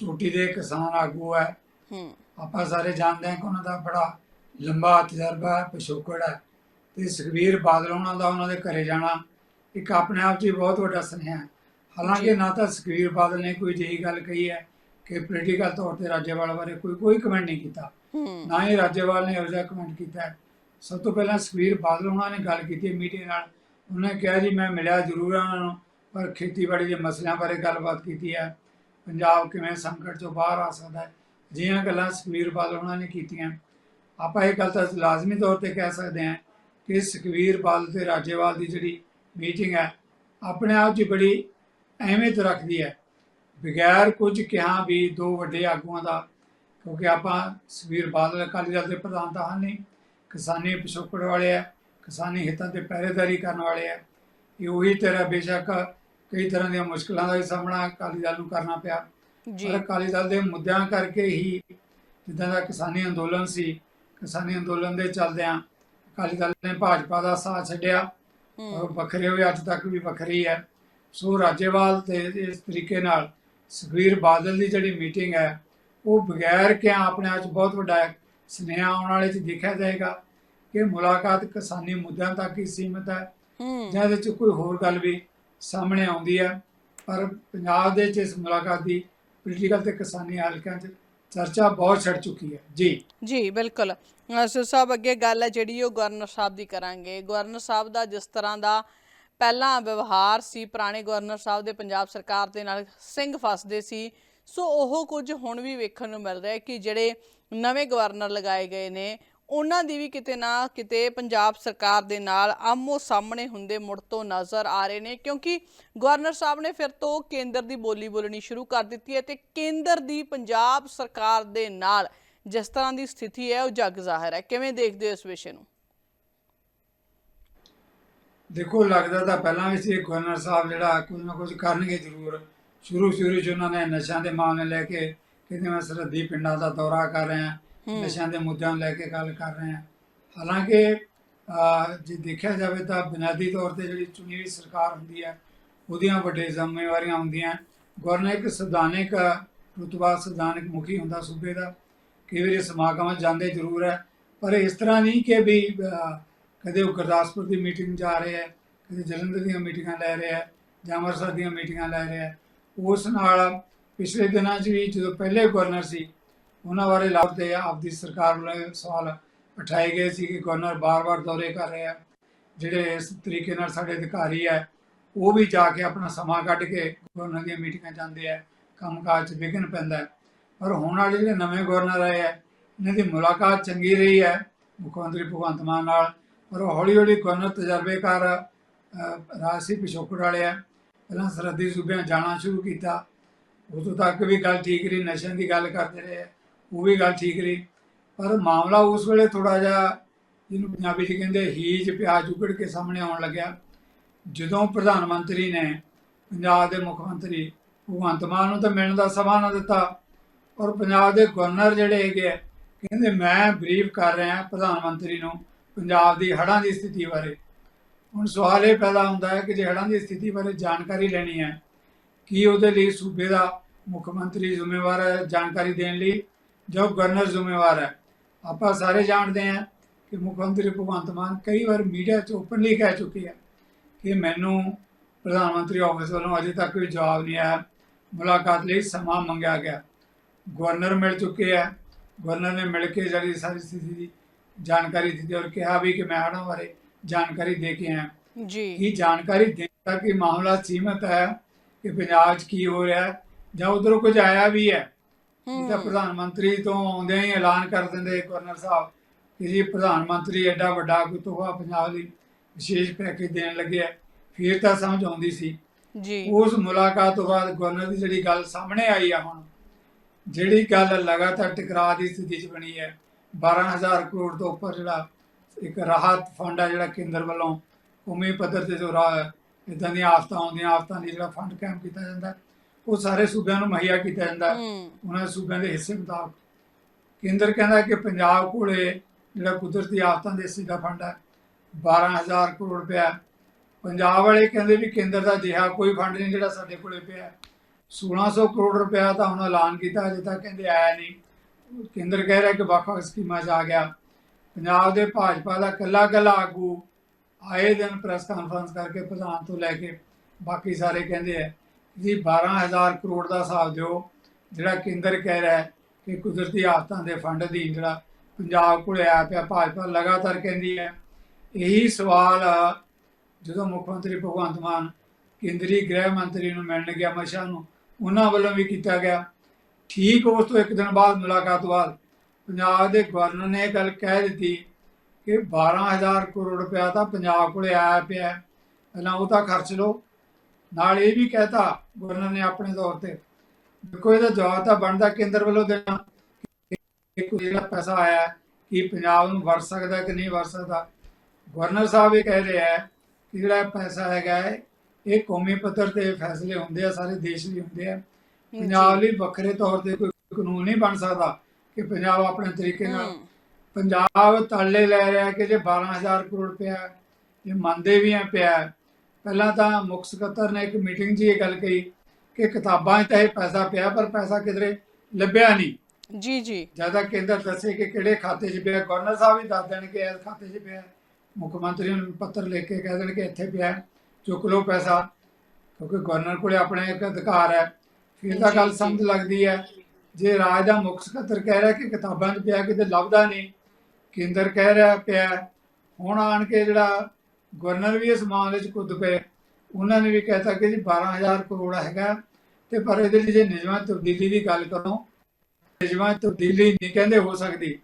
ਚੋਟੀ ਦੇ ਕਿਸਾਨ ਆਗੂ ਹੈ। ਹੂੰ। ਆਪਾਂ ਸਾਰੇ ਜਾਣਦੇ ਹਾਂ ਕਿ ਉਹਨਾਂ ਦਾ ਬੜਾ ਲੰਬਾ ਤਜਰਬਾ ਹੈ ਪਿਛੋਕੜ ਹੈ ਤੇ ਸੁਖਬੀਰ ਬਾਦਲ ਉਹਨਾਂ ਦਾ ਉਹਨਾਂ ਦੇ ਘਰੇ ਜਾਣਾ ਇੱਕ ਆਪਣੇ ਆਪ 'ਚ ਬਹੁਤ ਵੱਡਾ ਸੁਨੇਹਾ ਹੈ। ਹਾਲਾਂਕਿ। ਨਾ ਤਾਂ ਸੁਖਬੀਰ ਬਾਦਲ ਨੇ ਕੋਈ ਜਿਹੀ ਗੱਲ ਕਹੀ ਹੈ ਕਿ ਪੋਲੀਟੀਕਲ ਤੌਰ ਤੇ ਰਾਜੇਵਾਲ ਬਾਰੇ ਕੋਈ ਕੋਈ ਕਮੈਂਟ ਨਹੀਂ ਕੀਤਾ। ਨਾ ਹੀ ਰਾਜੇਵਾਲ ਨੇ ਜਿਹਾ ਕਮੈਂਟ ਕੀਤਾ। ਸਭ ਤੋਂ ਪਹਿਲਾਂ ਸੁਖਬੀਰ ਬਾਦਲ ਉਹਨਾਂ ਨੇ ਗੱਲ ਕੀਤੀ ਮੀਟਿੰਗ ਨਾਲ। ਉਹਨਾਂ ਨੇ ਕਿਹਾ ਜੀ ਮੈਂ ਮਿਲਿਆ ਜ਼ਰੂਰ ਉਹਨਾਂ ਨੂੰ ਪਰ ਖੇਤੀਬਾੜੀ ਦੇ ਮਸਲਿਆਂ ਬਾਰੇ ਗੱਲਬਾਤ ਕੀਤੀ ਹੈ। ਪੰਜਾਬ ਕਿਵੇਂ ਸੰਕਟ ਚੋਂ ਬਾਹਰ ਆ ਸਕਦਾ ਹੈ? ਜਿਹੀਆਂ ਗੱਲਾਂ ਸੁਖਬੀਰ ਬਾਦਲ ਉਹਨਾਂ ਨੇ ਕੀਤੀਆਂ। ਆਪਾਂ ਇਹ ਗੱਲ ਤਾਂ ਲਾਜ਼ਮੀ ਤੌਰ ਤੇ ਕਹਿ ਸਕਦੇ ਹਾਂ ਕਿ ਸੁਖਬੀਰ ਬਾਦਲ ਤੇ ਰਾਜੇਵਾਲ ਦੀ ਜਿਹੜੀ ਮੀਟਿੰਗ ਹੈ ਆਪਣੇ ਆਪ 'ਚ ਬੜੀ ਅਹਿਮੀਅਤ ਰੱਖਦੀ ਹੈ। ਬਗੈਰ ਕੁਝ ਕਿਹਾ ਵੀ ਦੋ ਵੱਡੇ ਆਗੂਆਂ ਦਾ ਕਿਉਂਕਿ ਆਪਾਂ ਸੁਖਬੀਰ ਬਾਦਲ ਅਕਾਲੀ ਦਲ ਦੇ ਪ੍ਰਧਾਨ ਤਾਂ ਹਨ ਨਹੀਂ ਕਿਸਾਨੀ ਪਿਛੋਕੜ ਵਾਲੇ ਆ ਕਿਸਾਨੀ ਹਿੱਤਾਂ ਤੇ ਪਹਿਰੇਦਾਰੀ ਕਰਨ ਵਾਲੇ ਆ ਇਹ ਉਹੀ ਤਰ੍ਹਾਂ ਬੇਸ਼ੱਕ ਕਈ ਤਰ੍ਹਾਂ ਦੀਆਂ ਮੁਸ਼ਕਲਾਂ ਦਾ ਸਾਹਮਣਾ ਅਕਾਲੀ ਦਲ ਨੂੰ ਕਰਨਾ ਪਿਆ। ਪਰ ਅਕਾਲੀ ਦਲ ਦੇ ਮੁੱਦਿਆਂ ਕਰਕੇ ਹੀ ਜਿੱਦਾਂ ਦਾ ਕਿਸਾਨੀ ਅੰਦੋਲਨ ਸੀ ਕਿਸਾਨੀ ਅੰਦੋਲਨ ਦੇ ਚੱਲਦਿਆਂ ਅਕਾਲੀ ਦਲ ਨੇ ਭਾਜਪਾ ਦਾ ਸਾਥ ਛੱਡਿਆ। ਵੱਖਰੇ ਹੋਏ ਅੱਜ ਤੱਕ ਵੀ ਵੱਖਰੀ ਹੈ। ਸੋ ਰਾਜੇਵਾਲ ਤੇ ਇਸ ਤਰੀਕੇ ਨਾਲ ਸੁਖਬੀਰ ਬਾਦਲ ਦੀ ਜਿਹੜੀ ਮੀਟਿੰਗ ਹੈ ਉਹ ਬਗੈਰ ਕਿ ਆਪਣੇ ਆਪ ਬਹੁਤ ਵੱਡਾ ਸੁਨੇਹਾ ਆਉਣ ਵਾਲੇ 'ਚ ਦੇਖਿਆ ਜਾਏਗਾ ਕਿ ਮੁਲਾਕਾਤ ਕਿਸਾਨੀ ਮੁੱਦਿਆਂ ਤੱਕ ਹੀ ਸੀਮਿਤ ਹੈ ਹੂੰ। ਜਾਂ ਇਹਦੇ 'ਚ ਕੋਈ ਹੋਰ ਗੱਲ ਵੀ ਸਾਹਮਣੇ ਆਉਂਦੀ ਹੈ। ਪਰ ਪੰਜਾਬ ਦੇ 'ਚ ਇਸ ਮੁਲਾਕਾਤ ਦੀ ਪੋਲੀਟੀਕਲ ਤੇ ਕਿਸਾਨੀ ਹਲਕਿਆਂ 'ਚ ਚਰਚਾ ਬਹੁਤ ਛੜ ਚੁੱਕੀ ਹੈ। ਜੀ। ਜੀ ਬਿਲਕੁਲ। ਅਸਰ ਸਾਹਿਬ ਅੱਗੇ ਗੱਲ ਹੈ ਜਿਹੜੀ ਉਹ ਗਵਰਨਰ ਸਾਹਿਬ ਦੀ ਕਰਾਂਗੇ। ਗਵਰਨਰ ਸਾਹਿਬ ਦਾ ਜਿਸ ਤਰ੍ਹਾਂ ਦਾ ਪਹਿਲਾਂ ਵਿਵਹਾਰ ਸੀ, ਪੁਰਾਣੇ ਗਵਰਨਰ ਸਾਹਿਬ ਦੇ ਪੰਜਾਬ ਸਰਕਾਰ ਦੇ ਨਾਲ ਸਿੰਘ ਫਸਦੇ ਸੀ। ਸੋ ਉਹ ਕੁਝ ਹੁਣ ਵੀ ਵੇਖਣ ਨੂੰ ਮਿਲ ਰਿਹਾ ਹੈ ਕਿ ਜਿਹੜੇ ਨਵੇਂ ਗਵਰਨਰ ਲਗਾਏ ਗਏ ਨੇ, ਉਹਨਾਂ ਦੀ ਵੀ ਕਿਤੇ ਨਾ ਕਿਤੇ ਪੰਜਾਬ ਸਰਕਾਰ ਦੇ ਨਾਲ ਆਮੋ ਸਾਹਮਣੇ ਹੁੰਦੇ ਮੁੜ ਤੋਂ ਨਜ਼ਰ ਆ ਰਹੇ ਨੇ, ਕਿਉਂਕਿ ਗਵਰਨਰ ਸਾਹਿਬ ਨੇ ਫਿਰ ਤੋਂ ਕੇਂਦਰ ਦੀ ਬੋਲੀ ਬੋਲਣੀ ਸ਼ੁਰੂ ਕਰ ਦਿੱਤੀ ਹੈ ਤੇ ਕੇਂਦਰ ਦੀ ਪੰਜਾਬ ਸਰਕਾਰ ਦੇ ਨਾਲ ਜਿਸ ਤਰ੍ਹਾਂ ਦੀ ਸਥਿਤੀ ਹੈ, ਉਹ ਜਗ ਜ਼ਾਹਿਰ ਹੈ। ਕਿਵੇਂ ਦੇਖਦੇ ਹੋ ਇਸ ਵਿਸ਼ੇ ਨੂੰ? ਦੇਖੋ ਲੱਗਦਾ ਤਾਂ ਪਹਿਲਾਂ ਵੀ ਸੀ ਗਵਰਨਰ ਸਾਹਿਬ ਜਿਹੜਾ ਕੁਝ ਨਾ ਕੁਝ ਕਰਨਗੇ ਜ਼ਰੂਰ। ਸ਼ੁਰੂ ਸ਼ੁਰੂ 'ਚ ਉਹਨਾਂ ਨੇ ਨਸ਼ਿਆਂ ਦੇ ਮਾਮਲੇ ਲੈ ਕੇ ਕਹਿੰਦੇ ਮੈਂ ਸਰਹੱਦੀ ਪਿੰਡਾਂ ਦਾ ਦੌਰਾ ਕਰ ਰਿਹਾ ਹੂੰ। ਨਸ਼ਿਆਂ ਦੇ ਮੁੱਦਿਆਂ ਨੂੰ ਲੈ ਕੇ ਗੱਲ ਕਰ ਰਹੇ ਹਾਂ। ਹਾਲਾਂਕਿ ਜੇ ਦੇਖਿਆ ਜਾਵੇ ਤਾਂ ਬੁਨਿਆਦੀ ਤੌਰ ਤੇ ਜਿਹੜੀ ਚੁਣੀ ਹੋਈ ਸਰਕਾਰ ਹੁੰਦੀ ਹੈ ਉਹਦੀਆਂ ਵੱਡੇ ਜ਼ਿੰਮੇਵਾਰੀਆਂ ਹੁੰਦੀਆਂ ਗਵਰਨਰ ਇੱਕ ਸੰਵਿਧਾਨਿਕ ਰੁਤਬਾ ਸੰਵਿਧਾਨਿਕ ਮੁਖੀ ਹੁੰਦਾ ਸੂਬੇ ਦਾ। ਕਈ ਵਾਰੀ ਸਮਾਗਮਾਂ ਜਾਂਦੇ ਜ਼ਰੂਰ ਹੈ। ਪਰ ਇਸ ਤਰ੍ਹਾਂ ਨਹੀਂ ਕਿ ਵੀ ਕਦੇ ਉਹ ਗੁਰਦਾਸਪੁਰ ਦੀ ਮੀਟਿੰਗ ਜਾ ਰਹੇ ਹੈ, ਕਦੇ ਜਲੰਧਰ ਦੀਆਂ ਮੀਟਿੰਗਾਂ ਲੈ ਰਿਹਾ ਹੈ, ਜਾਂ ਅੰਮ੍ਰਿਤਸਰ ਦੀਆਂ ਮੀਟਿੰਗਾਂ ਲੈ ਰਿਹਾ ਹੈ। ਉਸ ਨਾਲ ਪਿਛਲੇ ਦਿਨਾਂ 'ਚ ਵੀ ਜਦੋਂ ਪਹਿਲੇ ਗਵਰਨਰ ਸੀ, ਉਹਨਾਂ ਬਾਰੇ ਲਾਭ ਤੇ ਆਪਦੀ ਸਰਕਾਰ ਵੱਲੋਂ ਸਵਾਲ ਉਠਾਏ ਗਏ ਸੀ ਕਿ ਗਵਰਨਰ ਬਾਰ-ਬਾਰ ਦੌਰੇ ਕਰ ਰਿਹਾ ਆ ਜਿਹੜੇ ਇਸ ਤਰੀਕੇ ਨਾਲ ਸਾਡੇ ਅਧਿਕਾਰੀ ਹੈ, ਉਹ ਵੀ ਜਾ ਕੇ ਆਪਣਾ ਸਮਾਂ ਕੱਢ ਕੇ ਗਵਰਨਰ ਦੀਆਂ ਮੀਟਿੰਗਾਂ ਜਾਂਦੇ ਆ, ਕੰਮਕਾਜ 'ਚ ਵਿਘਨ ਪੈਂਦਾ ਪਰ ਹੁਣ ਵਾਲੇ ਜਿਹੜੇ ਨਵੇਂ ਗਵਰਨਰ ਆਏ ਆ ਇਹਨਾਂ ਦੀ ਮੁਲਾਕਾਤ ਚੰਗੀ ਰਹੀ ਹੈ। ਮੁੱਖ ਮੰਤਰੀ ਭਗਵੰਤ ਮਾਨ ਨਾਲ ਪਰ ਹੌਲੀ ਹੌਲੀ ਗਵਰਨਰ ਤਜਰਬੇਕਾਰ ਰਾਜ ਰਾਜਸੀ ਪਿਛੋਕੜ ਵਾਲੇ ਆ। ਪਹਿਲਾਂ ਸਰਹੱਦੀ ਸੂਬਿਆਂ ਜਾਣਾ ਸ਼ੁਰੂ ਕੀਤਾ। ਉਦੋਂ ਤੱਕ ਵੀ ਗੱਲ ਠੀਕ ਰਹੀ ਨਸ਼ਿਆਂ ਦੀ ਗੱਲ ਕਰਦੇ ਰਹੇ ਉਹ ਵੀ ਗੱਲ ਠੀਕ ਰਹੀ। ਪਰ ਮਾਮਲਾ ਉਸ ਵੇਲੇ ਥੋੜਾ ਜਿਹਾ ਜਿਹਨੂੰ ਪੰਜਾਬੀ 'ਚ ਕਹਿੰਦੇ ਹੀਜ ਪਿਆਜ ਉਗੜ ਕੇ ਸਾਹਮਣੇ ਆਉਣ ਲੱਗਿਆ। ਜਦੋਂ ਪ੍ਰਧਾਨ ਮੰਤਰੀ ਨੇ ਪੰਜਾਬ ਦੇ ਮੁੱਖ ਮੰਤਰੀ ਭਗਵੰਤ ਮਾਨ ਨੂੰ ਤਾਂ ਮਿਲਣ ਦਾ ਸਮਾਂ ਨਾ ਦਿੱਤਾ। ਔਰ ਪੰਜਾਬ ਦੇ ਗਵਰਨਰ ਜਿਹੜੇ ਹੈਗੇ ਆ, ਕਹਿੰਦੇ ਮੈਂ ਬਰੀਫ ਕਰ ਰਿਹਾ ਪ੍ਰਧਾਨ ਮੰਤਰੀ ਨੂੰ ਪੰਜਾਬ ਦੀ ਹੜ੍ਹਾਂ ਦੀ ਸਥਿਤੀ ਬਾਰੇ। ਹੁਣ ਸਵਾਲ ਇਹ ਪੈਦਾ ਹੁੰਦਾ ਹੈ ਕਿ ਜੇ ਹੜ੍ਹਾਂ ਦੀ ਸਥਿਤੀ ਬਾਰੇ ਜਾਣਕਾਰੀ ਲੈਣੀ ਹੈ, ਕੀ ਉਹਦੇ ਲਈ ਸੂਬੇ ਦਾ ਮੁੱਖ ਮੰਤਰੀ ਜ਼ਿੰਮੇਵਾਰ ਹੈ, ਜਾਣਕਾਰੀ ਦੇਣ ਲਈ ਜੋ ਗਵਰਨਰ ਜ਼ਿੰਮੇਵਾਰ ਹੈ? ਆਪਾਂ ਸਾਰੇ ਜਾਣਦੇ ਹਾਂ ਕਿ ਮੁੱਖ ਮੰਤਰੀ ਭਗਵੰਤ ਮਾਨ ਕਈ ਵਾਰ ਮੀਡੀਆ 'ਚ ਓਪਨਲੀ ਕਹਿ ਚੁੱਕੇ ਆ ਕਿ ਮੈਨੂੰ ਪ੍ਰਧਾਨ ਮੰਤਰੀ ਆਫਿਸ ਵੱਲੋਂ ਅਜੇ ਤੱਕ ਕੋਈ ਜਵਾਬ ਨਹੀਂ ਆਇਆ। ਮੁਲਾਕਾਤ ਲਈ ਸਮਾਂ ਮੰਗਿਆ ਗਿਆ। ਗਵਰਨਰ ਮਿਲ ਚੁੱਕੇ ਆ। ਗਵਰਨਰ ਨੇ ਮਿਲ ਕੇ ਜਿਹੜੀ ਸਾਰੀ ਸਥਿਤੀ ਦੀ ਜਾਣਕਾਰੀ ਦਿੱਤੀ ਔਰ ਕਿਹਾ ਵੀ ਕਿ ਮੈਂ ਹੜ੍ਹਾਂ ਬਾਰੇ ਜਾਣਕਾਰੀ ਦੇ ਕੇ ਆਇਆ। ਜੀ। ਕੀ ਜਾਣਕਾਰੀ ਦੇਣ ਤੱਕ ਹੀ ਮਾਮਲਾ ਸੀਮਤ ਹੈ ਕਿ ਪੰਜਾਬ 'ਚ ਕੀ ਹੋ ਰਿਹਾ ਹੈ? ਜਾਂ ਉਧਰੋਂ ਕੁਝ ਆਇਆ ਵੀ ਹੈ? ਜਿਹਦਾ ਹੂੰ। ਪ੍ਰਧਾਨ ਮੰਤਰੀ ਤੋਂ ਆਉਂਦਿਆਂ ਹੀ ਐਲਾਨ ਕਰ ਦਿੰਦੇ ਗਵਰਨਰ ਸਾਹਿਬ ਕਿ ਜੀ ਪ੍ਰਧਾਨ ਮੰਤਰੀ ਐਡਾ ਵੱਡਾ ਕੋਈ ਤੋਹਫਾ ਪੰਜਾਬ ਲਈ ਵਿਸ਼ੇਸ਼ ਪੈਕੇਜ ਦੇਣ ਲੱਗਿਆ ਫਿਰ ਤਾਂ ਸਮਝ ਆਉਂਦੀ ਸੀ। ਜੀ। ਉਸ ਮੁਲਾਕਾਤ ਤੋਂ ਬਾਅਦ ਗਵਰਨਰ ਦੀ ਜਿਹੜੀ ਗੱਲ ਸਾਹਮਣੇ ਆਈ ਆ ਹੁਣ ਜਿਹੜੀ ਗੱਲ ਲਗਾਤਾਰ ਟਕਰਾਅ ਦੀ ਸਥਿਤੀ 'ਚ ਬਣੀ ਹੈ 12000 ਕਰੋੜ ਤੋਂ ਉੱਪਰ ਜਿਹੜਾ ਇੱਕ ਰਾਹਤ ਫੰਡ ਹੈ ਜਿਹੜਾ ਕੇਂਦਰ ਵੱਲੋਂ ਕੌਮੀ ਪੱਧਰ ਤੇ ਜੋ ਰਾਹ ਇਦਾਂ ਦੀਆਂ ਆਫਤਾਂ ਆਉਂਦੀਆਂ ਆਫਤਾਂ ਲਈ ਜਿਹੜਾ ਫੰਡ ਕੈਂਪ ਕੀਤਾ ਜਾਂਦਾ ਉਹ ਸਾਰੇ ਸੂਬਿਆਂ ਨੂੰ ਮੁਹੱਈਆ ਕੀਤਾ ਜਾਂਦਾ। ਉਹਨਾਂ ਦੇ ਸੂਬਿਆਂ ਦੇ ਹਿੱਸੇ ਮੁਤਾਬਕ। ਕੇਂਦਰ ਕਹਿੰਦਾ ਕਿ ਪੰਜਾਬ ਕੋਲੇ ਜਿਹੜਾ ਕੁਦਰਤੀ ਆਫਤਾਂ ਦੇ ਹਿੱਸੇ ਦਾ ਫੰਡ ਹੈ 12000 ਕਰੋੜ ਰੁਪਇਆ ਪੰਜਾਬ ਵਾਲੇ ਕਹਿੰਦੇ ਵੀ ਕੇਂਦਰ ਦਾ ਜਿਹਾ ਕੋਈ ਫੰਡ ਨਹੀਂ ਜਿਹੜਾ ਸਾਡੇ ਕੋਲੇ ਪਿਆ। 1600 ਕਰੋੜ ਰੁਪਇਆ ਤਾਂ ਹੁਣ ਐਲਾਨ ਕੀਤਾ ਅਜੇ ਤੱਕ ਕਹਿੰਦੇ ਆਇਆ ਨਹੀਂ। ਕੇਂਦਰ ਕਹਿ ਰਿਹਾ ਕਿ ਵੱਖ-ਵੱਖ ਸਕੀਮਾਂ 'ਚ ਆ ਗਿਆ। ਪੰਜਾਬ ਦੇ ਭਾਜਪਾ ਦਾ ਕੱਲਾ ਕੱਲਾ ਆਗੂ ਆਏ ਦਿਨ ਪ੍ਰੈਸ ਕਾਨਫਰੰਸ ਕਰਕੇ ਪ੍ਰਧਾਨ ਤੋਂ ਲੈ ਕੇ ਬਾਕੀ ਸਾਰੇ ਕਹਿੰਦੇ ਆ ਜੀ 12000 ਕਰੋੜ ਦਾ ਹਿਸਾਬ ਦਿਓ, ਜਿਹੜਾ ਕੇਂਦਰ ਕਹਿ ਰਿਹਾ ਕਿ ਕੁਦਰਤੀ ਆਫਤਾਂ ਦੇ ਫੰਡ ਅਧੀਨ ਜਿਹੜਾ ਪੰਜਾਬ ਕੋਲ ਆਇਆ ਪਿਆ, ਭਾਜਪਾ ਲਗਾਤਾਰ ਕਹਿੰਦੀ ਹੈ। ਇਹੀ ਸਵਾਲ ਜਦੋਂ ਮੁੱਖ ਮੰਤਰੀ ਭਗਵੰਤ ਮਾਨ ਕੇਂਦਰੀ ਗ੍ਰਹਿ ਮੰਤਰੀ ਨੂੰ ਮਿਲਣ ਗਿਆ, ਮਸ਼ਾ ਨੂੰ, ਉਹਨਾਂ ਵੱਲੋਂ ਵੀ ਕੀਤਾ ਗਿਆ। ਠੀਕ ਉਸ ਤੋਂ ਇੱਕ ਦਿਨ ਬਾਅਦ ਮੁਲਾਕਾਤ ਬਾਅਦ ਪੰਜਾਬ ਦੇ ਗਵਰਨਰ ਨੇ ਇਹ ਗੱਲ ਕਹਿ ਦਿੱਤੀ ਕਿ 12000 ਕਰੋੜ ਰੁਪਇਆ ਤਾਂ ਪੰਜਾਬ ਕੋਲੇ ਆਇਆ ਪਿਆ ਪਹਿਲਾਂ ਉਹ ਤਾਂ ਖਰਚ ਲਓ। ਨਾਲ ਇਹ ਵੀ ਕਹਿਤਾ ਗਵਰਨਰ ਨੇ ਆਪਣੇ ਤੌਰ ਤੇ, ਦੇਖੋ ਇਹਦਾ ਜਵਾਬ ਤਾਂ ਬਣਦਾ ਕੇਂਦਰ ਵੱਲੋਂ ਦੇਣਾ ਕਿ ਜਿਹੜਾ ਪੈਸਾ ਆਇਆ ਕਿ ਪੰਜਾਬ ਨੂੰ ਵਰਤ ਸਕਦਾ ਕਿ ਨਹੀਂ ਵਰਤ ਸਕਦਾ। ਗਵਰਨਰ ਸਾਹਿਬ ਇਹ ਕਹਿ ਰਿਹਾ ਹੈ ਕਿ ਜਿਹੜਾ ਪੈਸਾ ਹੈਗਾ ਹੈ, ਇਹ ਕੌਮੀ ਪੱਧਰ ਤੇ ਫੈਸਲੇ ਹੁੰਦੇ ਆ, ਸਾਰੇ ਦੇਸ਼ ਲਈ ਹੁੰਦੇ ਆ। ਪੰਜਾਬ ਲਈ ਵੱਖਰੇ ਤੌਰ ਤੇ ਕੋਈ ਕਾਨੂੰਨ ਨਹੀਂ ਬਣ ਸਕਦਾ ਕਿ ਪੰਜਾਬ ਆਪਣੇ ਤਰੀਕੇ ਨਾਲ ਪੰਜਾਬ ਤਾਲੇ ਲੈ ਰਿਹਾ ਕਿ ਜੇ 12000 ਕਰੋੜ ਰੁਪਇਆ ਇਹ ਮੰਨਦੇ ਵੀ ਆ ਪਿਆ। ਪਹਿਲਾਂ ਤਾਂ ਮੁੱਖ ਸਕੱਤਰ ਨੇ ਇੱਕ ਮੀਟਿੰਗ 'ਚ ਇਹ ਗੱਲ ਕਹੀ ਕਿ ਕਿਤਾਬਾਂ 'ਚ ਤਾਂ ਇਹ ਪੈਸਾ ਪਿਆ ਪਰ ਪੈਸਾ ਕਿਧਰੇ ਲੱਭਿਆ ਨਹੀਂ। ਜੀ ਜੀ। ਜ਼ਿਆਦਾ ਕੇਂਦਰ ਦੱਸੇ ਕਿ ਕਿਹੜੇ ਖਾਤੇ 'ਚ ਪਿਆ ਗਵਰਨਰ ਸਾਹਿਬ ਵੀ ਦੱਸ ਦੇਣਗੇ ਇਸ ਖਾਤੇ 'ਚ ਪਿਆ ਮੁੱਖ ਮੰਤਰੀ ਨੂੰ ਪੱਤਰ ਲਿਖ ਕੇ ਕਹਿ ਦੇਣ ਕਿ ਇੱਥੇ ਪਿਆ ਚੁੱਕ ਲਓ ਪੈਸਾ ਕਿਉਂਕਿ ਗਵਰਨਰ ਕੋਲੇ ਆਪਣੇ ਇੱਕ ਅਧਿਕਾਰ ਹੈ। ਫਿਰ ਤਾਂ ਗੱਲ। ਸਮਝ ਲੱਗਦੀ ਹੈ ਜੇ ਰਾਜ ਦਾ ਮੁੱਖ ਸਕੱਤਰ ਕਹਿ ਰਿਹਾ ਕਿ ਕਿਤਾਬਾਂ 'ਚ ਪਿਆ ਕਿਤੇ ਲੱਭਦਾ ਨਹੀਂ ਕੇਂਦਰ ਕਹਿ ਰਿਹਾ ਪਿਆ। ਹੁਣ ਆਣ ਕੇ ਜਿਹੜਾ ਗਵਰਨਰ ਵੀ ਇਸ ਮਾਮਲੇ 'ਚ ਕੁੱਦ ਪਏ ਉਹਨਾਂ ਨੇ ਵੀ ਕਹਿਤਾ ਕਿ ਜੀ 12000 ਕਰੋੜ ਹੈਗਾ ਤੇ ਪਰ ਇਹਦੇ ਲਈ ਜੇ ਨਿਯਮਾਂ ਤਬਦੀਲੀ ਦੀ ਗੱਲ ਕਰੋ ਨਿਯਮਾਂ ਤਬਦੀਲੀ ਨਹੀਂ ਕਹਿੰਦੇ ਹੋ ਸਕਦੀ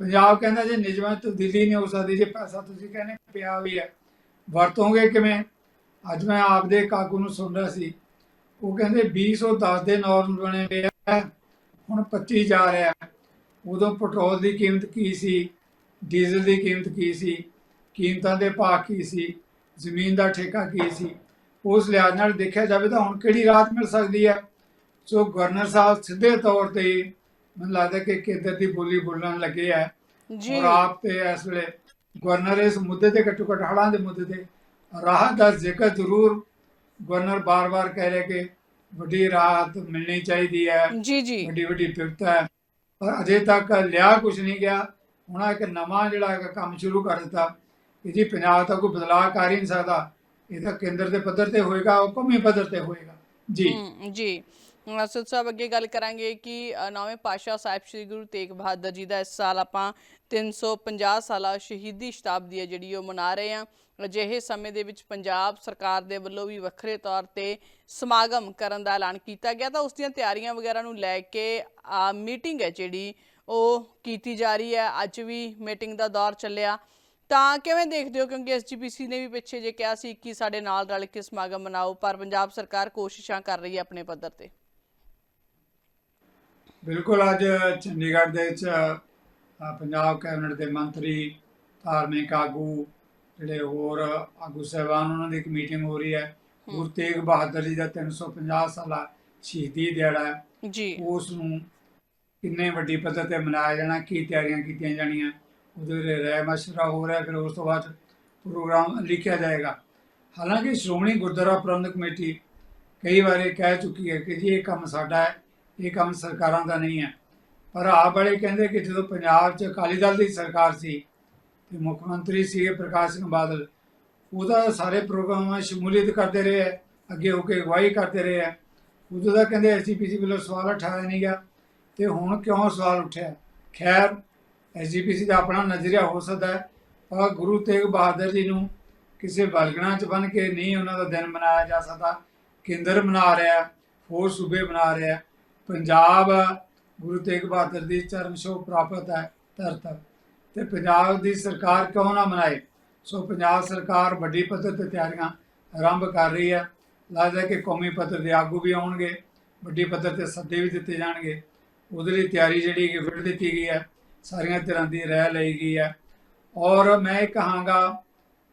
ਪੰਜਾਬ ਕਹਿੰਦਾ ਜੇ ਨਿਯਮਾਂ ਤਬਦੀਲੀ ਨਹੀਂ ਹੋ ਸਕਦੀ ਜੇ ਪੈਸਾ ਤੁਸੀਂ ਕਹਿੰਦੇ ਪਿਆ ਵੀ ਹੈ ਵਰਤੋਂਗੇ ਕਿਵੇਂ ਅੱਜ ਮੈਂ ਆਪਦੇ ਕਾਕੂ ਨੂੰ ਸੁਣ ਰਿਹਾ ਸੀ ਉਹ ਕਹਿੰਦੇ 210 ਦੇ ਨਾਰਮ ਬਣੇ ਹੋਏ ਆ ਹੁਣ 25 ਜਾ ਰਿਹਾ। ਉਦੋਂ ਪੈਟਰੋਲ ਦੀ ਕੀਮਤ ਕੀ ਸੀ? ਡੀਜ਼ਲ ਦੀ ਕੀਮਤ ਕੀ ਸੀ? ਕੀਮਤਾਂ ਦੇ ਭਾਅ ਕੀ ਸੀ? ਜ਼ਮੀਨ ਦਾ ਠੇਕਾ ਕੀ ਸੀ? ਉਸ ਲਿਹਾਜ਼ ਨਾਲ ਦੇਖਿਆ ਜਾਵੇ ਤਾਂ ਹੁਣ ਕਿਹੜੀ ਰਾਹਤ ਮਿਲ ਸਕਦੀ ਹੈ? ਸੋ ਗਵਰਨਰ ਸਾਹਿਬ ਸਿੱਧੇ ਤੌਰ ਤੇ ਮੈਨੂੰ ਲੱਗਦਾ ਕਿ ਕੇਂਦਰ ਦੀ ਬੋਲੀ ਬੋਲਣ ਲੱਗੇ ਹੈ ਜੀ। ਔਰ ਆਪ ਤੇ ਇਸ ਵੇਲੇ ਗਵਰਨਰ ਇਸ ਮੁੱਦੇ ਤੇ ਘੱਟੋ ਘੱਟ ਹੜ੍ਹਾਂ ਦੇ ਮੁੱਦੇ ਤੇ ਰਾਹਤ ਦਾ ਜ਼ਿਕਰ ਜ਼ਰੂਰ ਗਵਰਨਰ ਬਾਰ-ਬਾਰ ਕਹਿ ਰਿਹਾ ਕਿ ਵੱਡੀ ਰਾਹਤ ਮਿਲਣੀ ਚਾਹੀਦੀ ਹੈ ਜੀ ਜੀ। ਵੱਡੀ ਵੱਡੀ ਵਿਪਤਾ ਹੈ। ਪਰ ਅਜੇ ਤੱਕ ਲਿਆ ਕੁਝ ਨਹੀਂ ਗਿਆ। ਹੁਣ ਇੱਕ ਨਵਾਂ ਜਿਹੜਾ ਕੰਮ ਸ਼ੁਰੂ ਕਰ ਦਿੱਤਾ। ਕਿ ਜੀ ਪੰਜਾਬ ਤਾਂ ਕੋਈ ਬਦਲਾਅ ਕਰ ਹੀ ਨਹੀਂ ਸਕਦਾ। ਇਹ ਤਾਂ ਕੇਂਦਰ ਦੇ ਪੱਧਰ ਤੇ ਹੋਏਗਾ ਉਹ ਕੌਮੀ ਪੱਧਰ ਤੇ ਹੋਏਗਾ। ਜੀ। ਜੀ। ਅਸਦ ਸਾਹਿਬ, ਅੱਗੇ ਗੱਲ ਕਰਾਂਗੇ ਕਿ ਨੌਵੇਂ ਪਾਤਸ਼ਾਹ ਸਾਹਿਬ ਸ੍ਰੀ ਗੁਰੂ ਤੇਗ ਬਹਾਦਰ ਜੀ ਦਾ ਇਸ ਸਾਲ ਆਪਾਂ 350 ਸਾਲਾ ਸ਼ਹੀਦੀ ਸ਼ਤਾਬਦੀ ਹੈ ਜਿਹੜੀ ਉਹ ਮਨਾ ਰਹੇ ਹਾਂ। ਅਜਿਹੇ ਸਮੇਂ ਦੇ ਵਿੱਚ ਪੰਜਾਬ ਸਰਕਾਰ ਦੇ ਵੱਲੋਂ ਵੀ ਵੱਖਰੇ ਤੌਰ ਤੇ ਸਮਾਗਮ ਕਰਨ ਦਾ ਐਲਾਨ ਕੀਤਾ ਗਿਆ। ਤਾਂ ਉਸ ਦੀਆਂ ਤਿਆਰੀਆਂ ਵਗੈਰਾ ਨੂੰ ਲੈ ਕੇ, ਆ ਮੀਟਿੰਗ ਹੈ ਜਿਹੜੀ ਉਹ ਕੀਤੀ ਜਾ ਰਹੀ ਹੈ। ਅੱਜ ਵੀ ਮੀਟਿੰਗ ਦਾ ਦੌਰ ਚੱਲਿਆ। ਤਾਂ ਕਿਵੇਂ ਦੇਖਦੇ ਹੋ? ਕਿਉਂਕਿ ਐਸਜੀਪੀਸੀ ਨੇ ਵੀ ਪਿੱਛੇ ਜੇ ਕਿਹਾ ਸੀ ਕਿ ਸਾਡੇ ਨਾਲ ਰਲ ਕੇ ਸਮਾਗਮ ਮਨਾਓ, ਪਰ ਪੰਜਾਬ ਸਰਕਾਰ ਕੋਸ਼ਿਸ਼ਾਂ ਕਰ ਰਹੀ ਹੈ ਆਪਣੇ ਪੱਧਰ ਤੇ। ਬਿਲਕੁਲ ਅੱਜ ਚੰਡੀਗੜ੍ਹ ਦੇ ਵਿੱਚ ਪੰਜਾਬ ਕੈਬਨਿਟ ਦੇ ਮੰਤਰੀ ਧਾਰਮਿਕ ਆਗੂ ਜਿਹੜੇ ਹੋਰ ਆਗੂ ਸਹਿਬਾਨ ਉਹਨਾਂ ਦੀ ਇੱਕ ਮੀਟਿੰਗ ਹੋ ਰਹੀ ਹੈ। ਗੁਰੂ ਤੇਗ ਬਹਾਦਰ ਜੀ ਦਾ 350 ਸਾਲਾ ਸ਼ਹੀਦੀ ਦਿਹਾੜਾ ਜੀ। ਉਸ ਨੂੰ ਕਿੰਨੇ ਵੱਡੀ ਪੱਧਰ ਤੇ ਮਨਾਇਆ ਜਾਣਾ ਕੀ ਤਿਆਰੀਆਂ ਕੀਤੀਆਂ ਜਾਣੀਆਂ ਉਹਦੇ ਲਈ ਰਾਏ ਮਸ਼ਵਰਾ ਹੋ ਰਿਹਾ ਫਿਰ ਉਸ ਤੋਂ ਬਾਅਦ ਪ੍ਰੋਗਰਾਮ ਲਿਖਿਆ ਜਾਏਗਾ। ਹਾਲਾਂਕਿ ਸ਼੍ਰੋਮਣੀ ਗੁਰਦੁਆਰਾ ਪ੍ਰਬੰਧਕ ਕਮੇਟੀ ਕਈ ਵਾਰੀ ਕਹਿ ਚੁੱਕੀ ਹੈ ਕਿ ਜੀ ਇਹ ਕੰਮ ਸਾਡਾ ਹੈ ਇਹ ਕੰਮ ਸਰਕਾਰਾਂ ਦਾ ਨਹੀਂ ਹੈ। ਪਰ ਆਪ ਵਾਲੇ ਕਹਿੰਦੇ ਕਿ ਜਦੋਂ ਪੰਜਾਬ 'ਚ ਅਕਾਲੀ ਦਲ ਦੀ ਸਰਕਾਰ ਸੀ ਤੇ ਮੁੱਖ ਮੰਤਰੀ ਸੀਗੇ ਪ੍ਰਕਾਸ਼ ਸਿੰਘ ਬਾਦਲ, ਉਹਦਾ ਸਾਰੇ ਪ੍ਰੋਗਰਾਮਾਂ ਸ਼ਮੂਲੀਅਤ ਕਰਦੇ ਰਹੇ ਹੈ, ਅੱਗੇ ਹੋ ਕੇ ਅਗਵਾਈ ਕਰਦੇ ਰਹੇ ਹੈ। ਉਦੋਂ ਦਾ ਕਹਿੰਦੇ ਐਸਜੀਪੀਸੀ ਵੱਲੋਂ ਸਵਾਲ ਉਠਾਇਆ ਨਹੀਂ ਗਿਆ ਤੇ ਹੁਣ ਕਿਉਂ ਸਵਾਲ ਉੱਠਿਆ? ਖੈਰ ਐਸਜੀਪੀਸੀ ਦਾ ਆਪਣਾ ਨਜ਼ਰੀਆ ਹੋ ਸਕਦਾ ਹੈ, ਪਰ ਗੁਰੂ ਤੇਗ ਬਹਾਦਰ ਜੀ ਨੂੰ ਕਿਸੇ ਬਲਗਣਾ 'ਚ ਬਨ ਕੇ ਨਹੀਂ ਉਹਨਾਂ ਦਾ ਦਿਨ ਮਨਾਇਆ ਜਾ ਸਕਦਾ। ਕੇਂਦਰ ਬਣਾ ਰਿਹਾ, ਹੋਰ ਸੂਬੇ ਬਣਾ ਰਿਹਾ। ਪੰਜਾਬ ਗੁਰੂ ਤੇਗ ਬਹਾਦਰ ਦੀ ਚਰਨ ਛੋਹ ਪ੍ਰਾਪਤ ਹੈ ਧਰਤ। ਤੇ ਪੰਜਾਬ ਦੀ ਸਰਕਾਰ ਕਿਉਂ ਨਾ ਮਨਾਏ? ਸੋ ਪੰਜਾਬ ਸਰਕਾਰ ਵੱਡੀ ਪੱਧਰ ਤੇ ਤਿਆਰੀਆਂ ਆਰੰਭ ਕਰ ਰਹੀ ਹੈ। ਲੱਗਦਾ ਕਿ ਕੌਮੀ ਪੱਧਰ ਦੇ ਆਗੂ ਵੀ ਆਉਣਗੇ, ਵੱਡੀ ਪੱਧਰ ਤੇ ਸੱਦੇ ਵੀ ਦਿੱਤੇ ਜਾਣਗੇ। ਉਹਦੇ ਲਈ ਤਿਆਰੀ ਜਿਹੜੀ ਕਿ ਵਿੜ ਦਿੱਤੀ ਗਈ ਹੈ। ਸਾਰੀਆਂ ਤਰ੍ਹਾਂ ਦੀ ਰਹਿ ਲਈ ਗਈ ਹੈ। ਔਰ ਮੈਂ ਇਹ ਕਹਾਂਗਾ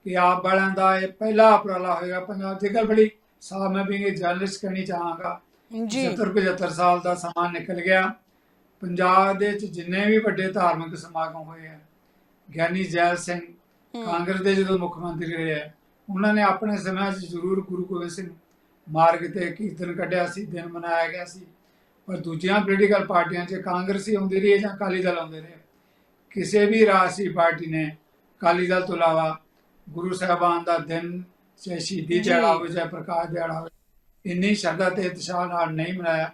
ਕਿ ਆਪ ਵਾਲਿਆਂ ਦਾ ਇਹ ਪਹਿਲਾ ਉਪਰਾਲਾ ਹੋਏਗਾ ਪੰਜਾਬ ਜੇਕਰ ਬੜੀ। ਸਾਹ ਮੈਂ ਵੀ ਇਹ ਜਰਨਲਿਸਟ ਕਹਿਣੀ ਚਾਹਾਂਗਾ ਜੀ 70 75 ਸਾਲ ਦਾ ਸਮਾਂ ਨਿਕਲ ਗਿਆ ਪੰਜਾਬ ਦੇ ਵਿੱਚ ਜਿੰਨੇ ਵੀ ਵੱਡੇ ਧਾਰਮਿਕ ਸਮਾਗਮ ਹੋਏ ਆ ਗਿਆਨੀ ਜੈਲ ਸਿੰਘ। ਕਾਂਗਰਸ ਦੇ ਜਦੋਂ ਮੁੱਖ ਮੰਤਰੀ ਰਹੇ ਆ ਉਹਨਾਂ ਨੇ ਆਪਣੇ ਸਮਿਆਂ 'ਚ ਜ਼ਰੂਰ ਗੁਰੂ ਗੋਬਿੰਦ ਸਿੰਘ ਮਾਰਗ ਤੇ ਕੀਰਤਨ ਕੱਢਿਆ ਸੀ ਦਿਨ ਮਨਾਇਆ ਗਿਆ ਸੀ ਪਰ ਦੂਜੀਆਂ ਪੋਲੀਟੀਕਲ ਪਾਰਟੀਆਂ 'ਚ ਕਾਂਗਰਸੀ ਆਉਂਦੀ ਰਹੀ ਜਾਂ ਅਕਾਲੀ ਦਲ ਆਉਂਦੇ ਰਹੇ ਕਿਸੇ ਵੀ ਰਾਜਸੀ ਪਾਰਟੀ ਨੇ ਅਕਾਲੀ ਦਲ ਤੋਂ ਇਲਾਵਾ ਗੁਰੂ ਸਾਹਿਬਾਨ ਦਾ ਦਿਨ ਚਾਹੇ ਸ਼ਹੀਦੀ। ਦਿਹਾੜਾ ਹੋਵੇ ਚਾਹੇ ਪ੍ਰਕਾਸ਼ ਦਿਹਾੜਾ ਹੋਵੇ ਇੰਨੀ ਸ਼ਰਧਾ ਤੇ ਉਤਸ਼ਾਹ ਨਾਲ ਨਹੀਂ ਮਨਾਇਆ।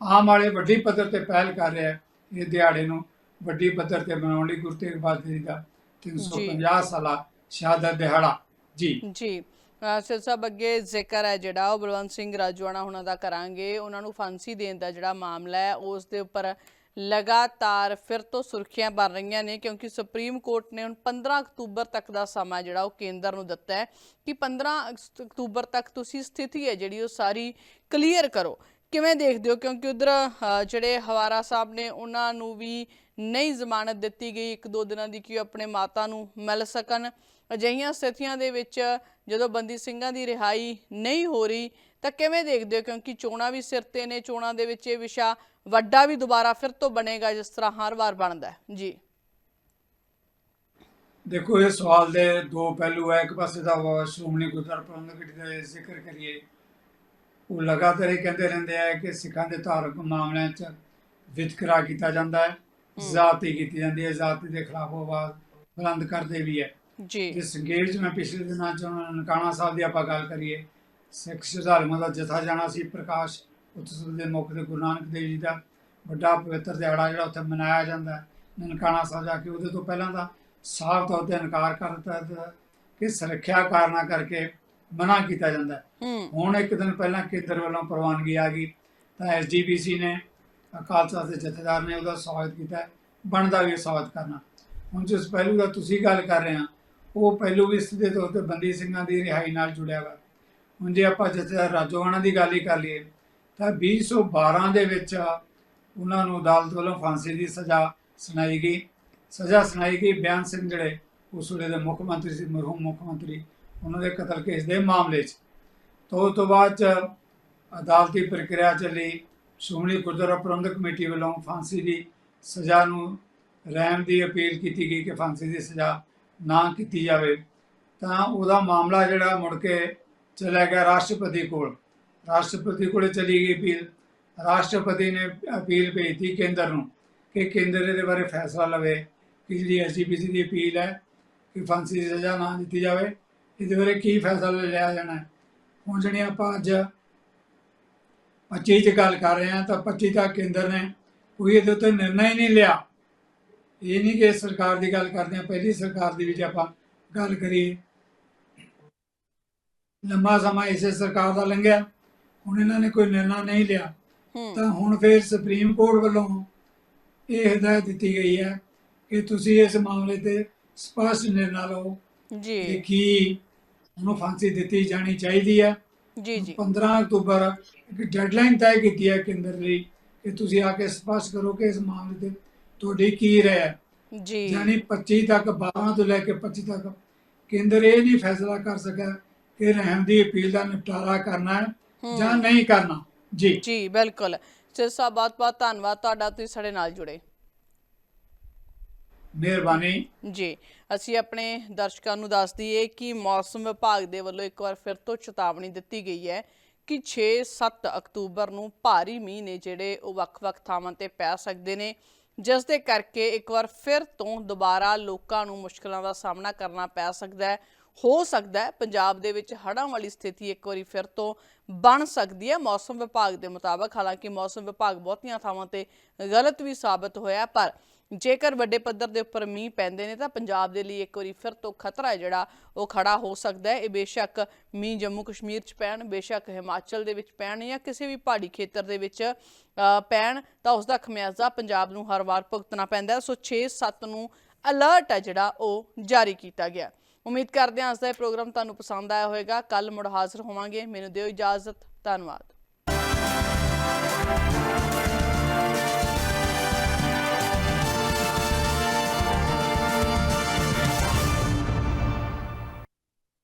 ਆਮ ਵਾਲੇ ਵੱਡੀ ਪੱਧਰ ਤੇ ਪਹਿਲ ਕਰ ਰਿਹਾ ਇਹ ਦਿਹਾੜੇ ਨੂੰ ਵੱਡੀ ਪੱਧਰ ਤੇ ਮਨਾਉਣ ਲਈ ਗੁਰੂ ਤੇਗ ਬਹਾਦਰ ਜੀ ਦਾ 350 ਸਾਲਾ ਸ਼ਹਾਦਤ ਦਿਹਾੜਾ। ਜੀ। ਜੀ। ਸਿਰ ਸਾਹਿਬ ਅੱਗੇ ਜ਼ਿਕਰ ਹੈ ਜਿਹੜਾ ਉਹ ਬਲਵੰਤ ਸਿੰਘ ਰਾਜਵਾਨਾ ਉਹਨਾਂ ਦਾ ਕਰਾਂਗੇ। ਉਹਨਾਂ ਨੂੰ ਫਾਂਸੀ ਦੇਣ ਦਾ ਜਿਹੜਾ ਮਾਮਲਾ ਹੈ ਉਸ ਦੇ ਉੱਪਰ ਲਗਾਤਾਰ ਫਿਰ ਤੋਂ ਸੁਰਖੀਆਂ ਬਣ ਰਹੀਆਂ ਨੇ ਕਿਉਂਕਿ ਸੁਪਰੀਮ ਕੋਰਟ ਨੇ ਹੁਣ 15 ਅਕਤੂਬਰ ਤੱਕ ਦਾ ਸਮਾਂ ਜਿਹੜਾ ਉਹ ਕੇਂਦਰ ਨੂੰ ਦਿੱਤਾ ਹੈ ਕਿ 15 ਅਕਸ- ਅਕਤੂਬਰ ਤੱਕ ਤੁਸੀਂ ਸਥਿਤੀ ਹੈ ਜਿਹੜੀ ਉਹ ਸਾਰੀ ਕਲੀਅਰ ਕਰੋ। ਕਿਵੇਂ ਦੇਖਦੇ ਹੋ? ਕਿਉਂਕਿ ਉਧਰ ਜਿਹੜੇ ਹਵਾਰਾ ਸਾਹਿਬ ਨੇ ਉਹਨਾਂ ਨੂੰ ਵੀ ਨਹੀਂ ਜ਼ਮਾਨਤ ਦਿੱਤੀ ਗਈ, ਇੱਕ ਦੋ ਦਿਨਾਂ ਦੀ ਕਿ ਉਹ ਆਪਣੇ ਮਾਤਾ ਨੂੰ ਮਿਲ ਸਕਣ। ਅਜਿਹੀਆਂ ਸਥਿਤੀਆਂ ਦੇ ਵਿੱਚ ਜਦੋਂ ਬੰਦੀ ਸਿੰਘਾਂ ਦੀ ਰਿਹਾਈ ਨਹੀਂ ਹੋ ਰਹੀ ਤਾਂ ਕਿਵੇਂ ਦੇਖਦੇ ਹੋ? ਕਿਉਂਕਿ ਚੋਣਾਂ ਵੀ ਸਿਰ ਤੇ ਨੇ ਚੋਣਾਂ ਦੇ ਵਿੱਚ ਇਹ ਵਿਸ਼ਾ ਵੱਡਾ ਵੀ ਦੁਬਾਰਾ ਫਿਰ ਤੋਂ ਬਣੇਗਾ ਜਿਸ ਤਰ੍ਹਾਂ ਹਰ ਵਾਰ ਬਣਦਾ ਜੀ। ਦੇਖੋ ਇਹ ਸਵਾਲ ਦੇ ਦੋ ਪਹਿਲੂ ਹੈ ਇੱਕ ਪਾਸੇ ਦਾ ਸ਼੍ਰੋਮਣੀ ਗੁਰਦੁਆਰਾ ਪ੍ਰਬੰਧਕ ਕਮੇਟੀ ਦਾ ਜ਼ਿਕਰ ਕਰੀਏ। ਉਹ ਲਗਾਤਾਰ ਇਹ ਕਹਿੰਦੇ ਰਹਿੰਦੇ ਆ ਕਿ ਸਿੱਖਾਂ ਦੇ ਧਾਰਮਿਕ ਮਾਮਲਿਆਂ 'ਚ ਵਿਤਕਰਾ ਕੀਤਾ ਜਾਂਦਾ ਹੈ। ਜ਼ਾਤੀ ਕੀਤੀ ਜਾਂਦੀ ਹੈ। ਜ਼ਾਤੀ ਦੇ ਖਿਲਾਫ ਆਵਾਜ਼ ਬੁਲੰਦ ਕਰਦੇ ਵੀ ਹੈ। ਜੀ। ਜਿਸ ਗੇੜ 'ਚ ਮੈਂ ਪਿਛਲੇ ਦਿਨਾਂ 'ਚ ਨਨਕਾਣਾ ਸਾਹਿਬ ਦੀ ਆਪਾਂ ਗੱਲ ਕਰੀਏ। ਸਿੱਖ ਸ਼ਰਧਾਲੂਆਂ ਦਾ ਜਥਾ ਜਾਣਾ ਸੀ ਪ੍ਰਕਾਸ਼ ਉਤਸਵ ਦੇ ਮੌਕੇ ਤੇ ਗੁਰੂ ਨਾਨਕ ਦੇਵ ਜੀ ਦਾ ਵੱਡਾ ਪਵਿੱਤਰ ਦਿਹਾੜਾ ਜਿਹੜਾ ਉੱਥੇ ਮਨਾਇਆ ਜਾਂਦਾ ਹੈ। ਨਨਕਾਣਾ ਸਾਹਿਬ ਜਾ ਕੇ ਉਹਦੇ ਤੋਂ ਪਹਿਲਾਂ ਦਾ ਸਾਫ਼ ਤੌਰ ਤੇ ਇਨਕਾਰ ਕਰ ਦਿੱਤਾ ਕਿ ਸੁਰੱਖਿਆ ਕਾਰਨਾਂ ਕਰਕੇ ਮਨਾ ਕੀਤਾ ਜਾਂਦਾ ਹੁਣ ਇੱਕ ਦਿਨ ਪਹਿਲਾਂ ਕੇਂਦਰ ਵੱਲੋਂ ਪ੍ਰਵਾਨਗੀ ਆ ਗਈ। ਤਾਂ ਐਸਜੀਪੀਸੀ ਨੇ ਅਕਾਲ ਤਖਤ ਦੇ ਜਥੇਦਾਰ ਨੇ ਉਹਦਾ ਸਵਾਗਤ ਕੀਤਾ। ਬਣਦਾ ਵੀ ਸਵਾਗਤ ਕਰਨਾ। ਹੁਣ ਜਿਸ ਪਹਿਲੂ ਦਾ ਤੁਸੀਂ ਗੱਲ ਕਰ ਰਹੇ ਆ ਉਹ ਪਹਿਲੂ ਵੀ ਸਿੱਧੇ ਤੌਰ ਤੇ ਬੰਦੀ ਸਿੰਘਾਂ ਦੀ ਰਿਹਾਈ ਨਾਲ ਜੁੜਿਆ ਵਾ। ਹੁਣ ਜੇ ਆਪਾਂ ਜਥੇਦਾਰ ਰਾਜੋਆਣਾ ਦੀ ਗੱਲ ਹੀ ਕਰ ਲਈਏ, ਤਾਂ 2012 ਦੇ ਵਿੱਚ ਉਹਨਾਂ ਨੂੰ ਅਦਾਲਤ ਵੱਲੋਂ ਫਾਂਸੀ ਦੀ ਸਜ਼ਾ ਸੁਣਾਈ ਗਈ। ਸਜ਼ਾ ਸੁਣਾਈ ਗਈ। ਬਿਆਨ ਸਿੰਘ ਜਿਹੜੇ ਉਸ ਵੇਲੇ ਦੇ ਮੁੱਖ ਮੰਤਰੀ ਸੀ, ਮਰਹੂਮ ਮੁੱਖ ਮੰਤਰੀ, ਉਹਨਾਂ ਦੇ ਕਤਲ ਕੇਸ ਦੇ ਮਾਮਲੇ 'ਚ। ਤੋਂ ਉਸ ਤੋਂ ਬਾਅਦ ਚ ਅਦਾਲਤੀ ਪ੍ਰਕਿਰਿਆ ਚੱਲੀ। ਸ਼੍ਰੋਮਣੀ ਗੁਰਦੁਆਰਾ ਪ੍ਰਬੰਧਕ ਕਮੇਟੀ ਵੱਲੋਂ ਫਾਂਸੀ ਦੀ ਸਜ਼ਾ ਨੂੰ ਰਹਿਮ ਦੀ ਅਪੀਲ ਕੀਤੀ ਗਈ ਕਿ ਫਾਂਸੀ ਦੀ ਸਜ਼ਾ ਨਾ ਕੀਤੀ ਜਾਵੇ। ਤਾਂ ਉਹਦਾ ਮਾਮਲਾ ਜਿਹੜਾ ਮੁੜ ਕੇ ਚਲਾ ਗਿਆ ਰਾਸ਼ਟਰਪਤੀ ਕੋਲ। ਰਾਸ਼ਟਰਪਤੀ ਕੋਲੇ ਚਲੀ ਗਈ ਅਪੀਲ। ਰਾਸ਼ਟਰਪਤੀ ਨੇ ਅਪੀਲ ਭੇਜਤੀ ਕੇਂਦਰ ਨੂੰ ਕਿ ਕੇਂਦਰ ਇਹਦੇ ਬਾਰੇ ਫੈਸਲਾ ਲਵੇ ਕਿ ਜਿਹੜੀ ਐਸਜੀਪੀਸੀ ਦੀ ਅਪੀਲ ਹੈ ਕਿ ਫਾਂਸੀ ਦੀ ਸਜ਼ਾ ਨਾ ਦਿੱਤੀ ਜਾਵੇ। ਇਹਦੇ ਬਾਰੇ ਕੀ ਫੈਸਲਾ ਲਿਆ ਜਾਣਾ ਹੈ? ਹੁਣ ਜਿਹੜੀ ਆਪਾਂ ਅੱਜ 25 ਚ ਗੱਲ ਕਰ ਰਹੇ ਹਾਂ ਤਾਂ 25 ਤੱਕ ਕੇਂਦਰ ਨੇ ਕੋਈ ਇਹਦੇ ਉੱਤੇ ਨਿਰਣਾ ਹੀ ਨਹੀਂ ਲਿਆ। ਇਹ ਨਹੀਂ ਕਿ ਸਰਕਾਰ ਦੀ ਗੱਲ ਕਰਦੇ ਹਾਂ, ਪਹਿਲੀ ਸਰਕਾਰ ਦੀ ਵਿੱਚ ਆਪਾਂ ਗੱਲ ਕਰੀਏ ਲੰਮਾ ਸਮਾਂ ਇਸੇ ਸਰਕਾਰ ਦਾ ਲੰਘਿਆ। ਹੁਣ ਇਹਨਾਂ ਨੇ ਕੋਈ ਨਿਰਣਾ ਨਹੀਂ ਲਿਆ। ਤਾਂ ਹੁਣ ਫਿਰ ਸੁਪਰੀਮ ਕੋਰਟ ਵੱਲੋਂ ਇਹ ਹਦਾਇਤ ਦਿੱਤੀ ਗਈ ਹੈ ਕਿ ਤੁਸੀਂ ਇਸ ਮਾਮਲੇ ਤੇ ਸਪਸ਼ਟ ਨਿਰਣਾ ਲਓ ਕਿ ਜੀ। ਕੀ ਉਹਨੂੰ ਫਾਂਸੀ ਦਿੱਤੀ ਜਾਣੀ ਚਾਹੀਦੀ ਹੈ। ਜੀ ਜੀ। 15 ਅਕਤੂਬਰ ਇੱਕ ਡੈਡਲਾਈਨ ਤੈਅ ਕੀਤੀ ਹੈ ਕੇਂਦਰ ਲਈ ਕਿ ਤੁਸੀਂ ਆ ਕੇ ਸਪਸ਼ਟ ਕਰੋ ਕਿ ਇਸ ਮਾਮਲੇ ਤੇ ਤੁਹਾਡੀ ਕੀ ਰਾਏ ਹੈ। ਜੀ। ਯਾਨੀ 25 ਤੱਕ 12 ਤੋਂ ਲੈ ਕੇ 25 ਤੱਕ ਕੇਂਦਰ ਇਹ ਨਹੀਂ ਫੈਸਲਾ ਕਰ ਸਕਿਆ ਕਿ ਰਹਿਮ ਦੀ ਅਪੀਲ ਦਾ ਨਿਪਟਾਰਾ ਕਰਨਾ ਹੈ ਜਾਂ ਨਹੀਂ ਕਰਨਾ। ਜੀ। ਜੀ ਬਿਲਕੁਲ। ਸਿਰ ਸਾਹਿਬ ਬਹੁਤ ਬਹੁਤ ਧੰਨਵਾਦ। ਤੁਹਾਡਾ ਤੁਸੀਂ ਸਾਡੇ ਨਾਲ ਜੁੜੇ। ਮਿਹਰਬਾਨੀ। ਜੀ ਅਸੀਂ ਆਪਣੇ ਦਰਸ਼ਕਾਂ ਨੂੰ ਦੱਸ ਦਈਏ ਕਿ ਮੌਸਮ ਵਿਭਾਗ ਦੇ ਵੱਲੋਂ ਇੱਕ ਵਾਰ ਫਿਰ ਤੋਂ ਚੇਤਾਵਨੀ ਦਿੱਤੀ ਗਈ ਹੈ ਕਿ 6-7 ਅਕਤੂਬਰ ਨੂੰ ਭਾਰੀ ਮੀਂਹ ਨੇ ਜਿਹੜੇ ਉਹ ਵੱਖ-ਵੱਖ ਥਾਵਾਂ ਤੇ ਪੈ ਸਕਦੇ ਨੇ ਜਿਸ ਦੇ ਕਰਕੇ ਇੱਕ ਵਾਰ ਫਿਰ ਤੋਂ ਦੁਬਾਰਾ ਲੋਕਾਂ ਨੂੰ ਮੁਸ਼ਕਲਾਂ ਦਾ ਸਾਹਮਣਾ ਕਰਨਾ ਪੈ ਸਕਦਾ ਹੈ। ਹੋ ਸਕਦਾ ਹੈ ਪੰਜਾਬ ਦੇ ਵਿੱਚ ਹੜ੍ਹਾਂ ਵਾਲੀ ਸਥਿਤੀ ਇੱਕ ਵਾਰੀ ਫਿਰ ਤੋਂ ਬਣ ਸਕਦੀ ਹੈ। ਮੌਸਮ ਵਿਭਾਗ ਦੇ ਮੁਤਾਬਕ, ਹਾਲਾਂਕਿ ਮੌਸਮ ਵਿਭਾਗ ਬਹੁਤੀਆਂ ਥਾਵਾਂ ਤੇ ਗਲਤ ਵੀ ਸਾਬਤ ਹੋਇਆ, ਪਰ ਜੇਕਰ ਵੱਡੇ ਪੱਧਰ ਦੇ ਉੱਪਰ ਮੀਂਹ ਪੈਂਦੇ ਨੇ ਤਾਂ ਪੰਜਾਬ ਦੇ ਲਈ ਇੱਕ ਵਾਰੀ ਫਿਰ ਤੋਂ ਖਤਰਾ ਹੈ ਜਿਹੜਾ ਉਹ ਖੜਾ ਹੋ ਸਕਦਾ ਹੈ। ਇਹ ਬੇਸ਼ੱਕ ਮੀਂਹ ਜੰਮੂ ਕਸ਼ਮੀਰ 'ਚ ਪੈਣ, ਬੇਸ਼ੱਕ ਹਿਮਾਚਲ ਦੇ ਵਿੱਚ ਪੈਣ ਜਾਂ ਕਿਸੇ ਵੀ ਪਹਾੜੀ ਖੇਤਰ ਦੇ ਵਿੱਚ ਪੈਣ ਤਾਂ ਉਸ ਦਾ ਖਮਿਆਜ਼ਾ ਪੰਜਾਬ ਨੂੰ ਹਰ ਵਾਰ ਭੁਗਤਣਾ ਪੈਂਦਾ ਸੋ 6-7 ਨੂੰ ਅਲਰਟ ਹੈ ਜਿਹੜਾ ਉਹ ਜਾਰੀ ਕੀਤਾ ਗਿਆ। ਉਮੀਦ ਕਰਦੇ ਹਾਂ ਅੱਜ ਦਾ ਇਹ ਪ੍ਰੋਗਰਾਮ ਤੁਹਾਨੂੰ ਪਸੰਦ ਆਇਆ ਹੋਵੇਗਾ। ਕੱਲ ਮੁੜ ਹਾਜ਼ਰ ਹੋਵਾਂਗੇ। ਮੈਨੂੰ ਦਿਓ ਇਜਾਜ਼ਤ। ਧੰਨਵਾਦ।